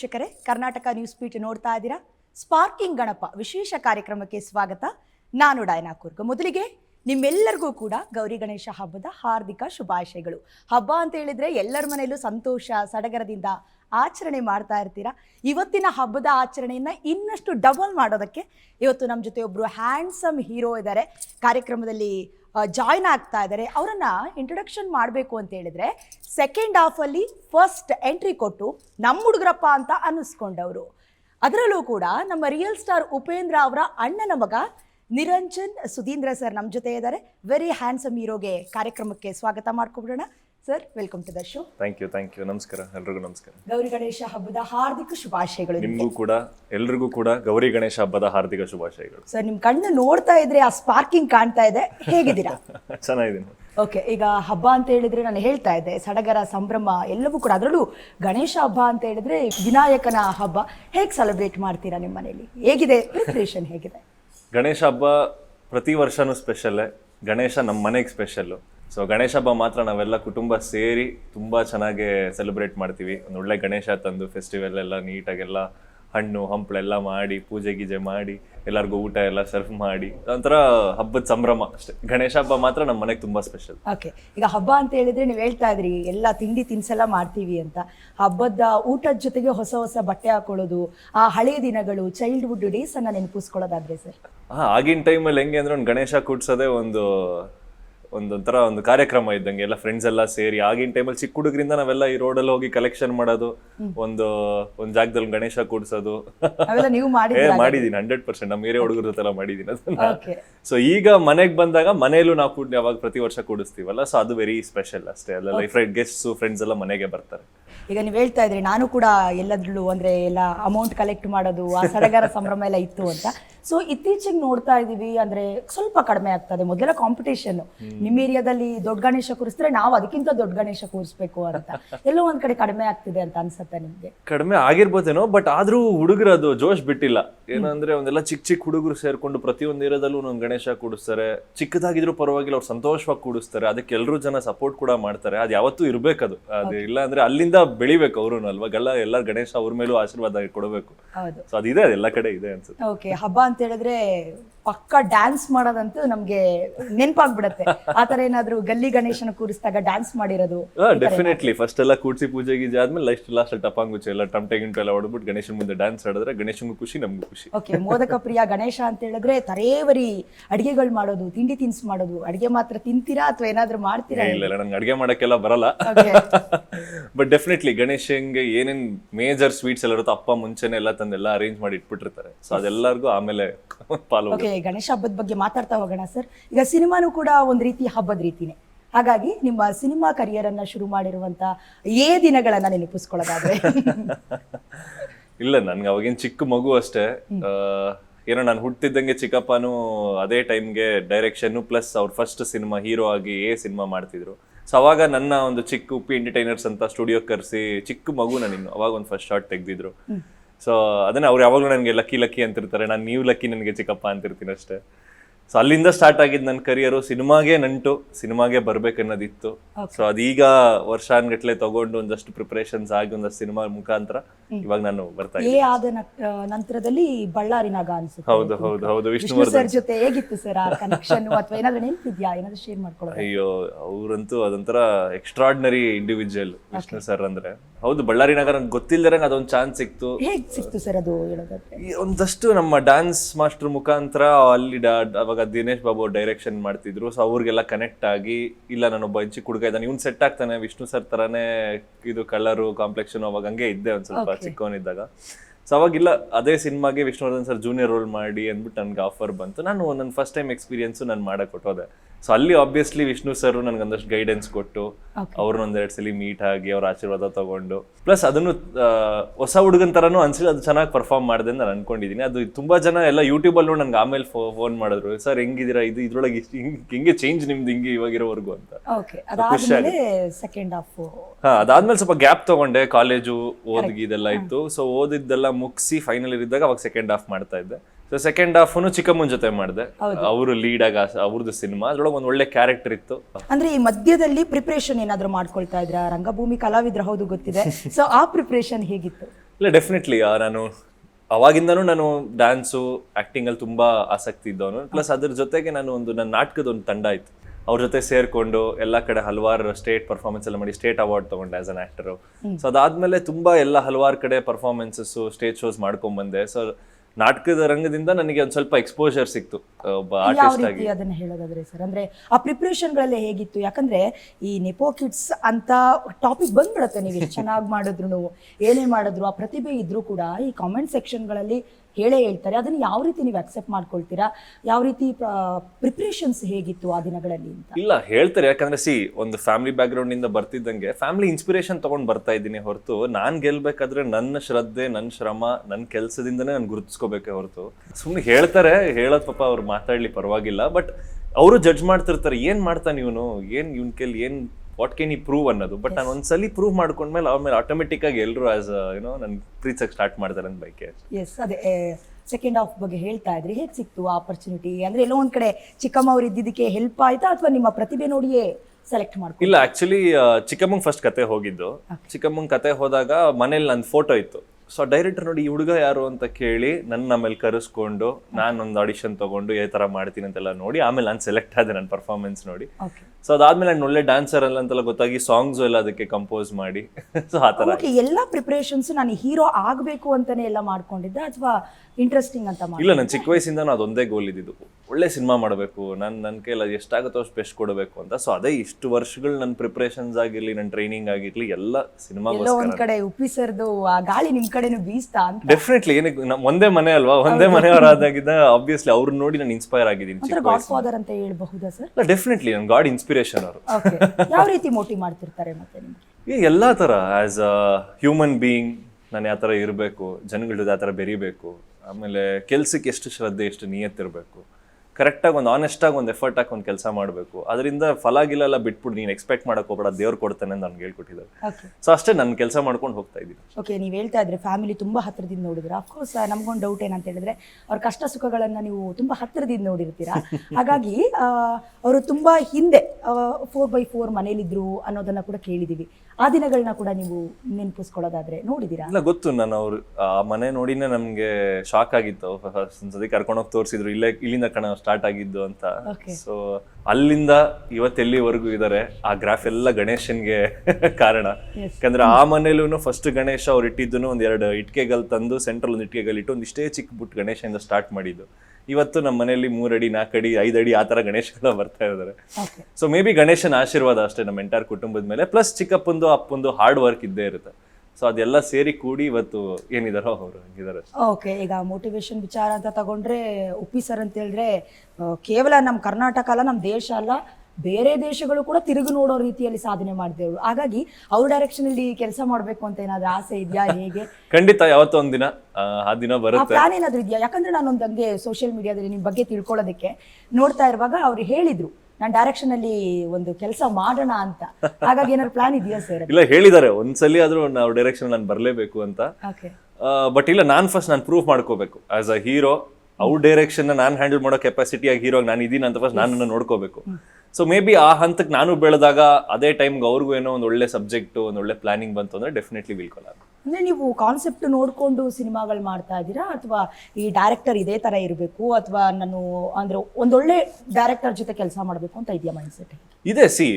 ವೀಕ್ಷಕರೇ, Karnataka news feet ನೋಡ್ತಾ ಇದ್ದೀರಾ? ಸ್ಪಾರ್ಕಿಂಗ್ ಗಣಪ ವಿಶೇಷ ಕಾರ್ಯಕ್ರಮಕ್ಕೆ ಸ್ವಾಗತ. ನಾನು ಡಾಯನಾ ಕುರ್ಗ. ಮೊದಲಿಗೆ ನಿಮ್ಮೆಲ್ಲರಿಗೂ ಕೂಡ ಗೌರಿ ಗಣೇಶ ಹಬ್ಬದ ಹಾರ್ದಿಕ ಶುಭಾಶಯಗಳು. ಹಬ್ಬ ಅಂತ ಹೇಳಿದ್ರೆ ಎಲ್ಲರ ಮನೆಯಲ್ಲೂ ಸಂತೋಷ, ಸಡಗರದಿಂದ ಆಚರಣೆ ಮಾಡ್ತಾ ಇರ್ತೀರಾ? ಇವತ್ತಿನ ಹಬ್ಬದ ಆಚರಣೆಯನ್ನು ಇನ್ನಷ್ಟು ಡಬಲ್ ಮಾಡೋದಕ್ಕೆ ಇವತ್ತು ನಮ್ಮ ಜೊತೆ ಒಬ್ಬರು ಹ್ಯಾಂಡ್ಸಮ್ ಹೀರೋ ಇದ್ದಾರೆ. ಕಾರ್ಯಕ್ರಮದಲ್ಲಿ ಜಾಯ್ನ್ ಆಗ್ತಾ ಇದ್ದಾರೆ. ಅವರನ್ನು ಇಂಟ್ರೊಡಕ್ಷನ್ ಮಾಡಬೇಕು ಅಂತ ಹೇಳಿದ್ರೆ ಸೆಕೆಂಡ್ ಹಾಫಲ್ಲಿ ಫಸ್ಟ್ ಎಂಟ್ರಿ ಕೊಟ್ಟು ನಮ್ಮ ಹುಡುಗರಪ್ಪ ಅಂತ ಅನ್ನಿಸ್ಕೊಂಡವರು. ಅದರಲ್ಲೂ ಕೂಡ ನಮ್ಮ ರಿಯಲ್ ಸ್ಟಾರ್ ಉಪೇಂದ್ರ ಅವರ ಅಣ್ಣನ ಮಗ ನಿರಂಜನ್ ಸುಧೀಂದ್ರ ಸರ್ ನಮ್ಮ ಜೊತೆ ಇದ್ದಾರೆ. ವೆರಿ ಹ್ಯಾಂಡ್ಸಮ್ ಹೀರೋಗೆ ಕಾರ್ಯಕ್ರಮಕ್ಕೆ ಸ್ವಾಗತ ಮಾಡ್ಕೊಬಿಡೋಣ. Sir welcome to the show thank you thank you ನಮಸ್ಕಾರ ಎಲ್ರಿಗೂ ನಮಸ್ಕಾರ. ಗೌರಿ ಗಣೇಶ ಹಬ್ಬದ ಹಾರ್ದಿಕ ಶುಭಾಶಯಗಳು ನಿಮ್ಗೆ. ಕೂಡ ಎಲ್ರಿಗೂ ಕೂಡ ಗೌರಿ ಗಣೇಶ ಹಬ್ಬದ ಹಾರ್ದಿಕ ಶುಭಾಶಯಗಳು. ಸರ್ ನಿಮ್ಮ ಕಣ್ಣು ನೋಡ್ತಾ ಇದ್ರೆ ಆ ಸ್ಪಾರ್ಕಿಂಗ್ ಕಾಣ್ತಾ ಇದೆ. ಹೇಗಿದ್ದೀರಾ? ಚೆನ್ನಾಗಿದ್ದೀನಿ. ಓಕೆ ಈಗ ಹಬ್ಬ ಅಂತ ಹೇಳಿದ್ರೆ ನಾನು ಹೇಳ್ತಾ ಇದ್ದೆ ಸಡಗರ ಸಂಭ್ರಮ ಎಲ್ಲವೂ ಕೂಡ. ಅದರಲ್ಲೂ ಗಣೇಶ ಹಬ್ಬ ಅಂತ ಹೇಳಿದ್ರೆ ವಿನಾಯಕನ ಹಬ್ಬ. ಹೇಗೆ ಸೆಲೆಬ್ರೇಟ್ ಮಾಡ್ತೀರಾ ನಿಮ್ಮ ಮನೆಯಲ್ಲಿ ಹೇಗಿದೆ? ಪ್ರಿಪ್ರೇಷನ್ ಹೇಗಿದೆ? ಗಣೇಶ ಹಬ್ಬ ಪ್ರತಿ ವರ್ಷನೂ ಸ್ಪೆಷಲ್ಲೇ ಗಣೇಶ ನಮ್ಮ ಮನೆಗೆ ಸ್ಪೆಷಲ್ಲು ಸೊ ಗಣೇಶ ಹಬ್ಬ ಮಾತ್ರ ನಾವೆಲ್ಲ ಕುಟುಂಬ ಸೇರಿ ತುಂಬ ಚೆನ್ನಾಗಿ ಸೆಲೆಬ್ರೇಟ್ ಮಾಡ್ತೀವಿ. ಒಂದು ಒಳ್ಳೆ ಗಣೇಶ ತಂದು ಫೆಸ್ಟಿವಲ್ ಎಲ್ಲ ನೀಟಾಗೆಲ್ಲ ಹಣ್ಣು ಹಂಪಳೆಲ್ಲ ಮಾಡಿ ಪೂಜೆ ಗೀಜೆ ಮಾಡಿ ಎಲ್ಲರಿಗೂ ಊಟ ಎಲ್ಲ ಸರ್ವ್ ಮಾಡಿ. ಒಂಥರ ಹಬ್ಬದ ಸಂಭ್ರಮ ಅಷ್ಟೇ. ಗಣೇಶ ಹಬ್ಬ ಮಾತ್ರ ನಮ್ಮ ಮನೆಗೆ ತುಂಬ ಸ್ಪೆಷಲ್ ಓಕೆ ಈಗ ಹಬ್ಬ ಅಂತ ಹೇಳಿದ್ರೆ ನೀವು ಹೇಳ್ತಾ ಇದ್ರಿ ಎಲ್ಲ ತಿಂಡಿ ತಿನಿಸೆಲ್ಲ ಮಾಡ್ತೀವಿ ಅಂತ. ಹಬ್ಬದ ಊಟದ ಜೊತೆಗೆ ಹೊಸ ಹೊಸ ಬಟ್ಟೆ ಹಾಕೊಳ್ಳೋದು ಆ ಹಳೆಯ ದಿನಗಳು ಚೈಲ್ಡ್ಹುಡ್ ಡೇಸ್ ಅನ್ನ ನೆನಪಿಸ್ಕೊಳ್ಳೋದಾದ್ರೆ ಸರ್? ಹಾ ಆಗಿನ ಟೈಮಲ್ಲಿ ಹೆಂಗೆ ಅಂದ್ರೆ ಒಂದು ಗಣೇಶ ಕೂಡ್ಸೋದೇ ಒಂದು ಒಂದೊಂಥರ ಒಂದು ಕಾರ್ಯಕ್ರಮ ಇದ್ದಂಗೆ ಎಲ್ಲ ಫ್ರೆಂಡ್ಸ್ ಎಲ್ಲ ಸೇರಿ ಆಗಿನ ಟೈಮಲ್ಲಿ ಚಿಕ್ಕ ಹುಡುಗರಿಂದ ನಾವೆಲ್ಲ ಈ ರೋಡಲ್ಲಿ ಹೋಗಿ ಕಲೆಕ್ಷನ್ ಮಾಡೋದು ಒಂದು ಒಂದು ಜಾಗದಲ್ಲಿ ಗಣೇಶ ಕೂಡ್ಸೋದು. ನೀವು ಏ ಮಾಡಿದೀನಿ ಹಂಡ್ರೆಡ್ ಪರ್ಸೆಂಟ್ ನಮ್ಮ ಹಿರಿಯ ಹುಡುಗರ ಜೊತೆ ಎಲ್ಲ ಮಾಡಿದೀನಿ ಅದನ್ನ. ಸೊ ಈಗ ಮನೆಗೆ ಬಂದಾಗ ಮನೆಯಲ್ಲೂ ನಾವು ಕೂಡ ಯಾವಾಗ ಪ್ರತಿ ವರ್ಷ ಕೂಡಿಸ್ತೀವಲ್ಲ? ಸೊ ಅದು ವೆರಿ ಸ್ಪೆಷಲ್ ಅಷ್ಟೇ. ಅಲ್ಲೆಲ್ಲ ಫ್ರೆಂಡ್ ಗೆಸ್ಟ್ಸ್ ಫ್ರೆಂಡ್ಸ್ ಎಲ್ಲ ಮನೆಗೆ ಬರ್ತಾರೆ. ಈಗ ನೀವು ಹೇಳ್ತಾ ಇದ್ರಿ ನಾನು ಕೂಡ ಎಲ್ಲದ್ರಲ್ಲೂ ಅಂದ್ರೆ ಎಲ್ಲ ಅಮೌಂಟ್ ಕಲೆಕ್ಟ್ ಮಾಡೋದು ಆ ಸಡಗರ ಸಂಭ್ರಮ ಎಲ್ಲ ಇತ್ತು ಅಂತ. ಸೊ ಇತ್ತೀಚೆಗೆ ನೋಡ್ತಾ ಇದೀವಿ ಅಂದ್ರೆ ಸ್ವಲ್ಪ ಕಡಿಮೆ ಆಗ್ತದೆ ಮೊದಲೆಲ್ಲ ಕಾಂಪಿಟೇಷನ್ ನಿಮ್ಮ ಏರಿಯಾದಲ್ಲಿ ದೊಡ್ಡ ಗಣೇಶ ಕೂರಿಸಿದ್ರೆ ನಾವು ಅದಕ್ಕಿಂತ ದೊಡ್ಡ ಗಣೇಶ ಕೂರಿಸ್ಬೇಕು ಅಂತ. ಎಲ್ಲೋ ಒಂದ್ ಕಡೆ ಕಡಿಮೆ ಆಗ್ತಿದೆ ಅಂತ ಅನ್ಸುತ್ತೆ ನಿಮ್ಗೆ? ಕಡಿಮೆ ಆಗಿರ್ಬೋದೇನೋ ಬಟ್ ಆದ್ರೂ ಹುಡುಗರು ಅದು ಜೋಶ್ ಬಿಟ್ಟಿಲ್ಲ. ಏನಂದ್ರೆ ಒಂದೆಲ್ಲ ಚಿಕ್ಕ ಚಿಕ್ಕ ಹುಡುಗರು ಸೇರ್ಕೊಂಡು ಪ್ರತಿಯೊಂದು ಏರಿಯಾದಲ್ಲೂ ಒಂದೊಂದು ಗಣೇಶ ಕೂಡಿಸ್ತಾರೆ. ಚಿಕ್ಕದಾಗಿದ್ರು ಪರವಾಗಿಲ್ಲ ಅವ್ರು ಸಂತೋಷವಾಗಿ ಕೂಡಿಸ್ತಾರೆ. ಅದಕ್ಕೆ ಎಲ್ಲರೂ ಜನ ಸಪೋರ್ಟ್ ಕೂಡ ಮಾಡ್ತಾರೆ. ಅದು ಯಾವತ್ತೂ ಇರ್ಬೇಕದು. ಅದು ಇಲ್ಲ ಅಂದ್ರೆ ಅಲ್ಲಿಂದ ಬೆಳಿಬೇಕು ಅವರು ಅಲ್ವಾ? ಗಲ್ಲ ಎಲ್ಲ ಗಣೇಶ ಅವ್ರ ಮೇಲೂ ಆಶೀರ್ವಾದ ಕೊಡಬೇಕು. ಹೌದು. ಸೊ ಅದಿದೆ ಅದೆಲ್ಲ ಎಲ್ಲ ಕಡೆ ಇದೆ ಅನ್ಸುತ್ತೆ. ಓಕೆ ಹಬ್ಬ ಅಂತ ಹೇಳಿದ್ರೆ ಪಕ್ಕ ಡ್ಯಾನ್ಸ್ ಮಾಡೋದಂತೂ ನಮ್ಗೆ ನೆನಪಾಗ್ಬಿಡತ್ತೆ. ಆತರ ಏನಾದ್ರು ಗಲ್ಲಿ ಗಣೇಶನ ಕೂರಿಸಿದಾಗ ಡ್ಯಾನ್ಸ್ ಮಾಡಿರೋದು ಡೆಫಿನೆಟ್ಲಿ ಫಸ್ಟ್ ಎಲ್ಲ ಕೂಡಿಸಿ ಪೂಜೆ ಗೀಜೆ ಆದ್ಮೇಲೆ ಲೈಸ್ಟ್ ಲಾಸ್ಟ್ ಟಪಾಂಗುಚ್ಚು ಎಲ್ಲ ಟಮಟೆ ಗಿಂಟು ಎಲ್ಲ ಹೊಡ್ಬಿಟ್ಟು ಗಣೇಶನ ಮುಂದೆ ಡ್ಯಾನ್ಸ್ ಆಡಿದ್ರೆ ಗಣೇಶನಿಗೂ ಖುಷಿ ನಮಗೂ ಖುಷಿ. ಓಕೆ ಮೋದಕ ಪ್ರಿಯ ಗಣೇಶ ಅಂತ ಹೇಳಿದ್ರೆ ತರೇವರಿ ಅಡಿಗೆಗಳು ಮಾಡೋದು ತಿಂಡಿ ತಿನಿಸು ಮಾಡೋದು. ಅಡಿಗೆ ಮಾತ್ರ ತಿಂತೀರಾ ಅಥವಾ ಏನಾದ್ರೂ ಮಾಡ್ತೀರಾ ಇಲ್ಲ ಇಲ್ಲ ನಂಗೆ ಅಡುಗೆ ಮಾಡಕ್ಕೆಲ್ಲ ಬರಲ್ಲ. ಬಟ್ ಡೆಫಿನೆಟ್ಲಿ ಗಣೇಶನ್ಗೆ ಏನೇನ್ ಮೇಜರ್ ಸ್ವೀಟ್ಸ್ ಎಲ್ಲ ಇರುತ್ತೋ ಅಪ್ಪ ಮುಂಚೆನೆ ಎಲ್ಲ ತಂದೆಲ್ಲ ಅರೇಂಜ್ ಮಾಡಿ ಇಟ್ಬಿಟ್ಟಿರ್ತಾರೆ. ಸೊ ಅದೆಲ್ಲರಿಗೂ ಆಮೇಲೆ ಪಾಲು ಗಣೇಶ ಹಬ್ಬದ ಬಗ್ಗೆ ಮಾತಾಡ್ತಾ ಹೋಗೋಣ ಸರ್. ಈಗ ಸಿನಿಮಾನೂ ಕೂಡ ಒಂದು ರೀತಿ ಹಬ್ಬದ ರೀತಿನೇ. ಹಾಗಾಗಿ ನಿಮ್ಮ ಸಿನಿಮಾ ಕರಿಯರ್ ಅನ್ನ ಶುರು ಮಾಡಿರುವಂತ ಏ ದಿನಗಳನ್ನ ನೆನಪಿಸ್ಕೊಳ್ಳೋದಾದ್ರೆ. ಇಲ್ಲ ನನ್ಗೆ ಅವಾಗಿನ ಚಿಕ್ಕ ಮಗು ಅಷ್ಟೇ. ಏನೋ ನಾನು ಹುಟ್ಟಿದ್ದಂಗೆ ಚಿಕ್ಕಪ್ಪನು ಅದೇ ಟೈಮ್ಗೆ ಡೈರೆಕ್ಷನ್ ಪ್ಲಸ್ ಅವ್ರ ಫಸ್ಟ್ ಸಿನಿಮಾ ಹೀರೋ ಆಗಿ ಏ ಸಿನಿಮಾ ಮಾಡ್ತಿದ್ರು. ಸೊ ಅವಾಗ ನನ್ನ ಒಂದು ಚಿಕ್ಕ ಉಪ್ಪಿ ಎಂಟರ್ಟೈನರ್ಸ್ ಅಂತ ಸ್ಟುಡಿಯೋ ಕರೆಸಿ ಚಿಕ್ಕ ಮಗು ನಾನು ಇನ್ನು ಅವಾಗ ಒಂದು ಫಸ್ಟ್ ಶಾರ್ಟ್ ತೆಗ್ದಿದ್ರು. ಸೊ ಅದನ್ನ ಅವ್ರು ಯಾವಾಗಲೂ ನನಗೆ ಲಕ್ಕಿ ಲಕ್ಕಿ ಅಂತಿರ್ತಾರೆ. ನಾನು ನೀವು ಲಕ್ಕಿ ನನಗೆ ಚಿಕ್ಕಪ್ಪ ಅಂತಿರ್ತೀನಿ ಅಷ್ಟೇ. ಸೊ ಅಲ್ಲಿಂದ ಸ್ಟಾರ್ಟ್ ಆಗಿದ್ದು ನನ್ನ ಕರಿಯರು ಸಿನಿಮಾಗೆ ನಂಟು ಸಿನಿಮಾಗೆ ಬರ್ಬೇಕನ್ನೋದಿತ್ತು ಸೊ ಅದೀಗ ವರ್ಷಾನ್ಗಟ್ಲೆ ತಗೊಂಡು ಒಂದಷ್ಟು ಪ್ರಿಪರೇಷನ್ಸ್ ಆಗಿ ಒಂದಷ್ಟು ಸಿನಿಮಾ ಮುಖಾಂತರ ಇವಾಗ ನಾನು ಬರ್ತಾ ಏ ಆದ ನಂತರದಲ್ಲಿ ಬಳ್ಳಾರಿ ನಾಗ ಅನ್ಸುತ್ತೆ. ಹೌದು ಹೌದು ಹೌದು. ವಿಷ್ಣು ವಿಷ್ಣುವರ್ಧನ್ ಸರ್ ಜೊತೆ ಹೇಗಿತ್ತು ಸರ್ ಆ ಕನೆಕ್ಷನ್ ಅಥವಾ ಏನಾದ್ರೂ ನೆನಪಿದ್ಯಾ? ಏನಾದ್ರೂ ಶೇರ್ ಅಯ್ಯೋ ಅವರಂತೂ ಅದೊಂಥರ ಎಕ್ಸ್ಟ್ರಾರ್ಡಿನರಿ ಇಂಡಿವಿಜುವಲ್ ವಿಷ್ಣು ಸರ್ ಅಂದ್ರೆ. ಹೌದು ಬಳ್ಳಾರಿ ನಗರ ನಂಗೆ ಅದೊಂದು ಚಾನ್ಸ್ ಸಿಕ್ತು. ಹೇಗ್ ಸಿಕ್ತು ಸರ್ ಅದು ಹೇಳೋದಾದ್ರೆ ಒಂದಷ್ಟು ನಮ್ಮ ಡ್ಯಾನ್ಸ್ ಮಾಸ್ಟರ್ ಮುಖಾಂತರ ಅಲ್ಲಿ ಡಾ- ಅವಾಗ ದಿನೇಶ್ ಬಾಬು ಡೈರೆಕ್ಷನ್ ಮಾಡ್ತಿದ್ರು. ಸೊ ಅವ್ರಿಗೆಲ್ಲ ಕನೆಕ್ಟ್ ಆಗಿ ಇಲ್ಲ ನಾನು ಒಬ್ಬ ಹಂಚಿ ಕುಡ್ಗ ಇದ್ದಾನೆ. ಇವ್ನು ಸೆಟ್ ಆಗ್ತಾನೆ. ವಿಷ್ಣು ಸರ್ ತರಾನೇ ಇದು ಕಲರು ಕಾಂಪ್ಲೆಕ್ಷನ್ ಅವಾಗ ಹಂಗೆ ಇದ್ದೆ ಒಂದ್ ಸ್ವಲ್ಪ ಚಿಕ್ಕವನಿದ್ದಾಗ. ಸೊ ಅವಾಗಿಲ್ಲ ಅದೇ ಸಿನಿಮಾಗೆ ವಿಷ್ಣುವರ್ಧನ್ ಸರ್ ಜೂನಿಯರ್ ರೋಲ್ ಮಾಡಿ ಅಂದ್ಬಿಟ್ಟು ನನ್ಗೆ ಆಫರ್ ಬಂತು. ನಾನು ನನ್ನ ಫಸ್ಟ್ ಟೈಮ್ ಎಕ್ಸ್ಪೀರಿಯನ್ಸು ನಾನು ಮಾಡಕ್ಕೆ ಕೊಟ್ಟೋದೆ ಸೊ ಅಲ್ಲಿ ಆಬ್ವಿಯಸ್ಲಿ ವಿಷ್ಣು ಸರ್ ನನಗೆ ಒಂದಷ್ಟು ಗೈಡೆನ್ಸ್ ಕೊಟ್ಟು ಅವ್ರನ್ನ ಒಂದೆರಡು ಸಲ ಮೀಟ್ ಆಗಿ ಅವ್ರ ಆಶೀರ್ವಾದ ತಗೊಂಡು. ಪ್ಲಸ್ ಅದನ್ನು ಹೊಸ ಹುಡುಗನ ತರನು ಅನ್ಸಿ ಅದು ಚೆನ್ನಾಗಿ ಪರ್ಫಾರ್ಮ್ ಮಾಡಿದೆ ನಾನು ಅನ್ಕೊಂಡಿದ್ದೀನಿ ಅದು ತುಂಬಾ ಜನ ಎಲ್ಲ ಯೂಟ್ಯೂಬಲ್ಲಿ ನನ್ಗೆ ಆಮೇಲೆ ಫೋನ್ ಮಾಡಿದ್ರು ಸರ್ ಹೆಂಗಿದ್ದೀರಾ? ಇದು ಇದ್ರೊಳಗೆ ಹೆಂಗೆ ಹಿಂಗ್- ಚೇಂಜ್ ನಿಮ್ದು ಹಿಂಗೆ ಇವಾಗಿರೋವರೆಗೂ ಅಂತ. ಸೆಕೆಂಡ್ ಹಾಫ್ ಹಾ ಅದಾದ್ಮೇಲೆ ಸ್ವಲ್ಪ ಗ್ಯಾಪ್ ತಗೊಂಡೆ ಕಾಲೇಜು ಓದ್ಗಿ ಇದೆಲ್ಲ ಇತ್ತು. ಸೊ ಓದಿದ್ದೆಲ್ಲ ಮುಗಿಸಿ ಫೈನಲ್ ಇದ್ದಾಗ ಅವಾಗ ಸೆಕೆಂಡ್ ಹಾಫ್ ಮಾಡ್ತಾ ಇದ್ದೆ. ಸೊ ಸೆಕೆಂಡ್ ಹಾಫ್ನು ಚಿಕ್ಕಮ್ಮನ ಜೊತೆ ಮಾಡಿದೆ. ಅವರು ಲೀಡ್ ಆಗ ಅವ್ರದ್ದು ಸಿನಿಮಾ ಅದ್ರೊಳಗೆ ಒಂದು ಒಳ್ಳೆ ಕ್ಯಾರೆಕ್ಟರ್ ಇತ್ತು. ಅಂದ್ರೆ ಈ ಮಧ್ಯದಲ್ಲಿ ಪ್ರಿಪರೇಷನ್ ಏನಾದರೂ ಮಾಡ್ಕೊಳ್ತಾ ಇದ್ರ? ರಂಗಭೂಮಿ ಕಲಾವಿದ್ರ ಹೌದು ಗೊತ್ತಿದೆ. ಸೊ ಆ ಪ್ರಿಪರೇಷನ್ ಹೇಗಿತ್ತು? ಇಲ್ಲ ಡೆಫಿನೆಟ್ಲಿ ನಾನು ಅವಾಗಿಂದನೂ ನಾನು ಡ್ಯಾನ್ಸು ಆ್ಯಕ್ಟಿಂಗಲ್ಲಿ ತುಂಬ ಆಸಕ್ತಿ ಇದ್ದವನು. ಪ್ಲಸ್ ಅದ್ರ ಜೊತೆಗೆ ನಾನು ಒಂದು ನನ್ನ ನಾಟಕದ ಒಂದು ತಂಡ ಇತ್ತು. ಅವ್ರ ಜೊತೆ ಸೇರಿಕೊಂಡು ಎಲ್ಲ ಕಡೆ ಹಲವಾರು ಸ್ಟೇಟ್ ಪರ್ಫಾರ್ಮೆನ್ಸ್ ಎಲ್ಲ ಮಾಡಿ ಸ್ಟೇಟ್ ಅವಾರ್ಡ್ ತೊಗೊಂಡೆ ಆಸ್ ಅನ್ ಆ್ಯಕ್ಟರು ಸೊ ಅದಾದಮೇಲೆ ತುಂಬ ಎಲ್ಲ ಹಲವಾರು ಕಡೆ ಪರ್ಫಾರ್ಮೆನ್ಸಸ್ಸು ಸ್ಟೇಜ್ ಶೋಸ್ ಮಾಡ್ಕೊಂಡ್ಬಂದೆ ಸೊ ನಾಟಕದ ರಂಗದಿಂದ ನನಗೆ ಒಂದು ಸ್ವಲ್ಪ ಎಕ್ಸ್ಪೋಜರ್ ಸಿಕ್ತು ಒಬ್ಬ ಯಾವ ಆರ್ಟಿಸ್ಟ್ ಆಗಿ. ರೀತಿ ಅದನ್ನ ಹೇಳೋದಾದ್ರೆ ಸರ್ ಅಂದ್ರೆ ಆ ಪ್ರಿಪ್ರೇಷನ್ಗಳೆಲ್ಲ ಹೇಗಿತ್ತು? ಯಾಕಂದ್ರೆ ಈ ನೆಪೋ ಕಿಡ್ಸ್ ಅಂತ ಟಾಪಿಕ್ ಬಂದ್ಬಿಡತ್ತೆ ನೀವು. ಚೆನ್ನಾಗಿ ಮಾಡಿದ್ರು ಏನೇ ಮಾಡಿದ್ರು ಆ ಪ್ರತಿಭೆ ಇದ್ರೂ ಕೂಡ ಈ ಕಾಮೆಂಟ್ ಸೆಕ್ಷನ್ಗಳಲ್ಲಿ ಹೇಳೇ ಹೇಳ್ತಾರೆ. ಅದನ್ನ ಯಾವ ರೀತಿ ನೀವು ಅಕ್ಸೆಪ್ಟ್ ಮಾಡ್ಕೊಳ್ತೀರಾ? ಯಾವ ರೀತಿ ಪ್ರಿಪ್ರೇಷನ್ಸ್ ಹೇಗಿತ್ತು ಆ ದಿನಗಳಲ್ಲಿ ಅಂತ? ಇಲ್ಲ, ಹೇಳ್ತಾರೆ. ಯಾಕಂದ್ರೆ ಸಿ, ಒಂದು ಫ್ಯಾಮಿಲಿ ಬ್ಯಾಕ್ಗ್ರೌಂಡ್ ಇಂದ ಬರ್ತಿದ್ದಂಗೆ ಫ್ಯಾಮಿಲಿ ಇನ್ಸ್ಪಿರೇಷನ್ ತಗೊಂಡ್ ಬರ್ತಾ ಇದ್ದೀನಿ ಹೊರತು ನಾನ್ ಗೆಲ್ಬೇಕಾದ್ರೆ ನನ್ನ ಶ್ರದ್ಧೆ ನನ್ನ ಶ್ರಮ ನನ್ನ ಕೆಲಸದಿಂದನೇ ನಾನು ಗುರುತಿಸ್ಕೋಬೇಕೆ ಹೊರತು. ಸುಮ್ಮನೆ ಹೇಳ್ತಾರೆ. ಹೇಳೋದ್ ಪಾಪ ಅವ್ರು ಮಾತಾಡ್ಲಿ ಪರವಾಗಿಲ್ಲ. ಬಟ್ ಅವರು ಜಡ್ಜ್ ಮಾಡ್ತಿರ್ತಾರೆ. ಏನ್ ಮಾಡ್ತಾನೆ ಇವನು? ಏನ್ ಇವನ್ ಕೈಲಿ ಏನ್ ವಾಟ್ ಕೆನ್ ಈ ಪ್ರೂವ್ ಅನ್ನೋದು? ಬಟ್ ನಾನು ಒಂದ್ಸಲಿ ಪ್ರೂವ್ ಮಾಡ್ಕೊಂಡ್ಮೇಲೆ ಆಮೇಲೆ ಆಟೋಮೆಟಿಕ್ ಆಗಿ ಎಲ್ಲರೂ ಆಸ್ ಏನೋ ನನ್ ಪ್ರೀತಿಸಕ್ ಸ್ಟಾರ್ಟ್ ಮಾಡ್ತಾರೆ ಅಂತ ಬೈಕೆ. ಎಸ್ ಅದೇ ಸೆಕೆಂಡ್ ಹಾಫ್ ಬಗ್ಗೆ ಹೇಳ್ತಾ ಇದ್ರಿ ಹೇಗೆ ಸಿಕ್ತು ಆಪರ್ಚುನಿಟಿ ಅಂದ್ರೆ ಎಲ್ಲೋ ಒಂದ್ ಕಡೆ ಚಿಕ್ಕಮ್ಮ ಅವ್ರು ಇದ್ದಿದ್ದಕ್ಕೆ ಹೆಲ್ಪ್ ಆಯ್ತಾ ಅಥವಾ ನಿಮ್ಮ ಪ್ರತಿಭೆ ನೋಡಿಯೇ ಸೆಲೆಕ್ಟ್ ಮಾಡ್ಕೊ ಇಲ್ಲ ಆಕ್ಚುಲಿ ಚಿಕ್ಕಮ್ಮಂಗ್ ಫಸ್ಟ್ ಕತೆ ಹೋಗಿದ್ದು. ಚಿಕ್ಕಮ್ಮಂಗ್ ಕತೆ ಹೋದಾಗ ಮನೇಲಿ ನನ್ನ ಫೋಟೋ ಇತ್ತು. ಸೊ ಡೈರೆಕ್ಟರ್ ನೋಡಿ ಈ ಹುಡುಗ ಯಾರು ಅಂತ ಕೇಳಿ ನನ್ನ ಆಮೇಲೆ ಕರೆಸ್ಕೊಂಡು ನಾನು ಒಂದು ಆಡಿಷನ್ ತಗೊಂಡು ಯಾವ ಥರ ಮಾಡ್ತೀನಿ ಅಂತೆಲ್ಲ ನೋಡಿ ಆಮೇಲೆ ನಾನು ಸೆಲೆಕ್ಟ್ ಆದೆ ನನ್ನ ಪರ್ಫಾರ್ಮೆನ್ಸ್ ನೋಡಿ. ಸೊ ಅದಾದ್ಮೇಲೆ ನಾನು ಒಳ್ಳೆ ಡ್ಯಾನ್ಸರ್ ಅಲ್ಲ ಅಂತೆಲ್ಲ ಗೊತ್ತಾಗಿ ಸಾಂಗ್ಸ್ ಎಲ್ಲ ಅದಕ್ಕೆ ಕಂಪೋಸ್ ಮಾಡಿ. ಸೊ ಆ ಥರ ಎಲ್ಲ ಪ್ರಿಪರೇಷನ್ಸ್ ನಾನು ಹೀರೋ ಆಗಬೇಕು ಅಂತಾನೆ ಎಲ್ಲ ಮಾಡ್ಕೊಂಡಿದ್ದೆ ಅಥವಾ ಇಂಟ್ರೆಸ್ಟಿಂಗ್ ಅಂತ ಮಾಡಿ ಇಲ್ಲ ನಾನು ಚಿಕ್ಕ ವಯಸ್ಸಿಂದ ಅದೊಂದೇ ಗೋಲ್ ಇದ್ದಿದ್ದು. ಒಳ್ಳೆ ಸಿನಿಮಾ ಮಾಡಬೇಕು ನಾನು ನನ್ನ ಕೈಲಿ ಎಷ್ಟಾಗುತ್ತೋ ಅಷ್ಟು ಬೆಸ್ಟ್ ಕೊಡಬೇಕು ಅಂತ. ಸೊ ಅದೇ ಇಷ್ಟು ವರ್ಷಗಳು ನನ್ನ ಪ್ರಿಪ್ರೇಷನ್ಸ್ ಆಗಿರಲಿ ನನ್ನ ಟ್ರೈನಿಂಗ್ ಆಗಿರಲಿ ಎಲ್ಲ ಎಲ್ಲೋ ಸಿನಿಮಾಗೋಸ್ಕರ ಒಂದ್ ಕಡೆ ಉಪ್ಪಿಸರ್ದು ಆ ಗಾಳಿ ನಿಮ್ಮ ಕಡೆನು ಬೀಸ್ತಾ ಅಂತ. ಡೆಫಿನೆಟ್ಲಿ ಏನಕ್ಕೆ ನಮ್ ಒಂದೇ ಮನೆ ಅಲ್ವಾ? ಒಂದೇ ಮನೆಯವರಾದಾಗಿದ್ದ ಆಬ್ವಿಯಸ್ಲಿ ಅವ್ರನ್ನ ನೋಡಿ ನಾನು ಇನ್ಸ್ಪೈರ್ ಆಗಿದ್ದೀನಿ ಒಂಥರ ಚಿಕ್ಕ ಗಾಡ್ ವಯಸ್ಸು ಫಾದರ್ ಅಂತ ಹೇಳ್ಬಹುದಾ ಸರ್ ಇಲ್ಲ ಡೆಫಿನೆಟ್ಲಿ ನನ್ನ ಗಾಡ್ ಇನ್ಸ್ಪಿರೇಷನ್ ಅವರು. ಓಕೆ ಯಾವ ರೀತಿ ಮೋಟಿವ್ ಮಾಡ್ತಿರ್ತಾರೆ ಮತ್ತೆ ನಿಮ್ಗೆ? ಈ ಎಲ್ಲಾ ತರ ಆಸ್ ಅ ಹ್ಯೂಮನ್ ಬೀಯಿಂಗ್ ನಾನು ಯಾವ ಥರ ಇರಬೇಕು ಜನಗಳ ಜೊತೆ ಆ ಥರ ಬೆರಿಬೇಕು ಆಮೇಲೆ ಕೆಲ್ಸಕ್ಕೆ ಎಷ್ಟು ಶ್ರದ್ಧೆ ಎಷ್ಟು ನಿಯತ್ತಿರಬೇಕು ಕರೆಕ್ಟಾಗಿ ಒಂದು ಆನೆಸ್ಟಾಗಿ ಒಂದು ಎಫರ್ಟ್ ಹಾಕಿ ಒಂದು ಕೆಲಸ ಮಾಡಬೇಕು. ಅದರಿಂದ ಫಲ ಗಿಲ ಎಲ್ಲ ಬಿಟ್ಬಿಟ್ಟು ನೀನು ಎಕ್ಸ್ಪೆಕ್ಟ್ ಮಾಡಕ್ಕೆ ಹೋಗ್ಬೇಡ ದೇವ್ರು ಕೊಡ್ತಾನೆ ಅಂತ ನನ್ಗೆ ಹೇಳ್ಕೊಟ್ಟಿದ್ದಾರೆ. ಸೊ ಅಷ್ಟೇ ನನ್ನ ಕೆಲಸ ಮಾಡ್ಕೊಂಡು ಹೋಗ್ತಾ ಇದ್ದೀನಿ. ಓಕೆ ನೀವು ಹೇಳ್ತಾ ಇದ್ರೆ ಫ್ಯಾಮಿಲಿ ತುಂಬಾ ಹತ್ರದಿಂದ ನೋಡಿದ್ರೆ. ಅಫ್ಕೋರ್ಸ್ ನಮ್ಗೊಂದು ಡೌಟ್ ಏನಂತ ಹೇಳಿದ್ರೆ ಅವ್ರ ಕಷ್ಟ ಸುಖಗಳನ್ನ ನೀವು ತುಂಬಾ ಹತ್ರದಿಂದ ನೋಡಿರ್ತೀರಾ? ಹಾಗಾಗಿ ಅವರು ತುಂಬಾ ಹಿಂದೆ ಫೋರ್ ಬೈ ಫೋರ್ ಮನೇಲಿದ್ರು ಅನ್ನೋದನ್ನ ಕೂಡ ಕೇಳಿದೀವಿ. ಆ ದಿನಗಳನ್ನ ಕೂಡ ನೀವು ನೆನಪಿಸ್ಕೊಳ್ಳೋದಾದ್ರೆ ನೋಡಿದೀರಾ? ಇಲ್ಲ ಗೊತ್ತು. ನಾನು ಅವ್ರು ಆ ಮನೆ ನೋಡಿನೇ ನಮ್ಗೆ ಶಾಕ್ ಆಗಿತ್ತು. ಸದ್ಯ ಕರ್ಕೊಂಡು ಕರ್ಕೊಂಡೋಗಿ ತೋರಿಸಿದ್ರು ಇಲ್ಲೇ ಇಲ್ಲಿಂದ ಕಣ ಸ್ಟಾರ್ಟ್ ಆಗಿದ್ದು ಅಂತ. Okay. ಸೊ ಅಲ್ಲಿಂದ ಇವತ್ತೆಲ್ಲಿವರೆಗೂ ಇದಾರೆ ಆ ಗ್ರಾಫ್ ಎಲ್ಲ ಗಣೇಶನ್ಗೆ ಕಾರಣ. Yes. ಯಾಕಂದ್ರೆ ಆ ಮನೇಲೂ ಫಸ್ಟ್ ಗಣೇಶ ಅವ್ರು ಇಟ್ಟಿದ್ದು ಒಂದ್ ಎರಡು ಇಟ್ಕೆಗಳು ತಂದು ಸೆಂಟ್ರಲ್ ಒಂದು ಇಟ್ಕೆಗಳು ಇಟ್ಟು ಒಂದಿಷ್ಟೇ ಇಷ್ಟೇ ಚಿಕ್ಕ ಬುಟ್ ಗಣೇಶದಿಂದ ಸ್ಟಾರ್ಟ್ ಮಾಡಿದ್ದು. ಇವತ್ತು ನಮ್ಮ ಮನೆಯಲ್ಲಿ ಮೂರಡಿ ನಾಲ್ಕಡಿ ಐದಡಿ ಆ ತರ ಗಣೇಶಗಳ ಬರ್ತಾ ಇದ್ದಾರೆ. ಸೊ ಮೇ ಬಿ ಗಣೇಶನ ಆಶೀರ್ವಾದ ಅಷ್ಟೇ ನಮ್ಮ ಎಂಟಾರ್ ಕುಟುಂಬದ ಮೇಲೆ ಪ್ಲಸ್ ಚಿಕ್ಕಪ್ಪಂದು ಅಪ್ಪಂದು ಹಾರ್ಡ್ ವರ್ಕ್ ಇದ್ದೇ ಇರುತ್ತೆ. ಸೊ ಅದೆಲ್ಲ ಸೇರಿ ಕೂಡಿ ಇವತ್ತು ಏನಿದಾರೋ ಅವರು ಹಂಗಿದ್ದಾರೆ ಓಕೆ ಈಗ ಮೋಟಿವೇಶನ್ ವಿಚಾರ ಅಂತ ತಗೊಂಡ್ರೆ ಉಪ್ಪಿ ಸರ್ ಅಂತ ಹೇಳಿದ್ರೆ ಕೇವಲ ನಮ್ಮ ಕರ್ನಾಟಕ ಅಲ್ಲ ನಮ್ಮ ದೇಶ ಅಲ್ಲ ಬೇರೆ ದೇಶಗಳು ಕೂಡ ತಿರುಗಿ ನೋಡೋ ರೀತಿಯಲ್ಲಿ ಸಾಧನೆ ಮಾಡಿದೆವು ಹಾಗಾಗಿ ಅವ್ರ ಡೈರೆಕ್ಷನ್ ಅಲ್ಲಿ ಕೆಲಸ ಮಾಡ್ಬೇಕು ಅಂತ ಏನಾದ್ರು ಆಸೆ ಇದೆಯಾ ಹೇಗೆ? ಖಂಡಿತ ಯಾವತ್ತೋ ಒಂದಿನ ಆ, ಆ ದಿನ ಬರುತ್ತೆ. ಪ್ಲಾನ್ ಏನಾದ್ರು ಇದೆಯಾ? ಯಾಕಂದ್ರೆ ನಾನೊಂದು ಹಂಗೆ ಸೋಷಿಯಲ್ ಮೀಡಿಯಾದಲ್ಲಿ ನಿಮ್ ಬಗ್ಗೆ ತಿಳ್ಕೊಳ್ಳೋದಕ್ಕೆ ನೋಡ್ತಾ ಇರುವಾಗ ಅವ್ರು ಹೇಳಿದ್ರು ನಾನು ಡೈರೆಕ್ಷನ್ ಅಲ್ಲಿ ಒಂದು ಕೆಲಸ ಮಾಡೋಣ ಅಂತ. ಹಾಗಾಗಿ ಏನಾದ್ರು ಪ್ಲಾನ್ ಇದೆಯಾ ಸರ್ ಇಲ್ಲ ಹೇಳಿದ್ದಾರೆ. ಒಂದ್ಸಲಿ ಆದ್ರೂ ನಾವು ಡೈರೆಕ್ಷನ್ ನಾನು ಬರಲೇಬೇಕು ಅಂತ. ಬಟ್ ಇಲ್ಲ ನಾನು ಫಸ್ಟ್ ನಾನು ಪ್ರೂವ್ ಮಾಡ್ಕೋಬೇಕು. ಆಸ್ ಅ ಹೀರೋ ಅವ್ರ ಡೈರೆಕ್ಷನ್ ನಾನು ಹ್ಯಾಂಡಲ್ ಮಾಡೋ ಕೆಪಾಸಿಟಿ ಆಗಿ ಹೀರೋ ನಾನು ಇದೀನಿ ಅಂತ ಫಸ್ಟ್ ನಾನು ನೋಡ್ಕೋಬೇಕು. ಸೊ ಮೇ ಬಿ ಆ ಹಂತಕ್ಕೆ ನಾನು ಬೆಳೆದಾಗ ಅದೇ ಟೈಮ್ಗೆ ಅವ್ರಿಗೂ ಏನೋ ಒಂದು ಒಳ್ಳೆ ಸಬ್ಜೆಕ್ಟ್ ಒಂದು ಒಳ್ಳೆ ಪ್ಲಾನಿಂಗ್ ಬಂತು ಅಂದ್ರೆ ಡೆಫಿನೆಟ್ಲಿ ವಿಲ್ ಅಂದರೆ ನೀವು ಕಾನ್ಸೆಪ್ಟ್ ನೋಡ್ಕೊಂಡು ಸಿನಿಮಾಗಳು ಮಾಡ್ತಾ ಇದ್ದೀರಾ? ಅಥವಾ ಈ ಡೈರೆಕ್ಟರ್ ಇದೇ ತರ ಇರಬೇಕು? ಅಥವಾ ನಾನು ಅಂದ್ರೆ ಒಂದೊಳ್ಳೆ ಡೈರೆಕ್ಟರ್ ಜೊತೆ ಕೆಲಸ ಮಾಡಬೇಕು ಅಂತ ಇದೆಯಾ ಮೈಂಡ್ ಸೆಟ್ ಇದೆ ಸಿ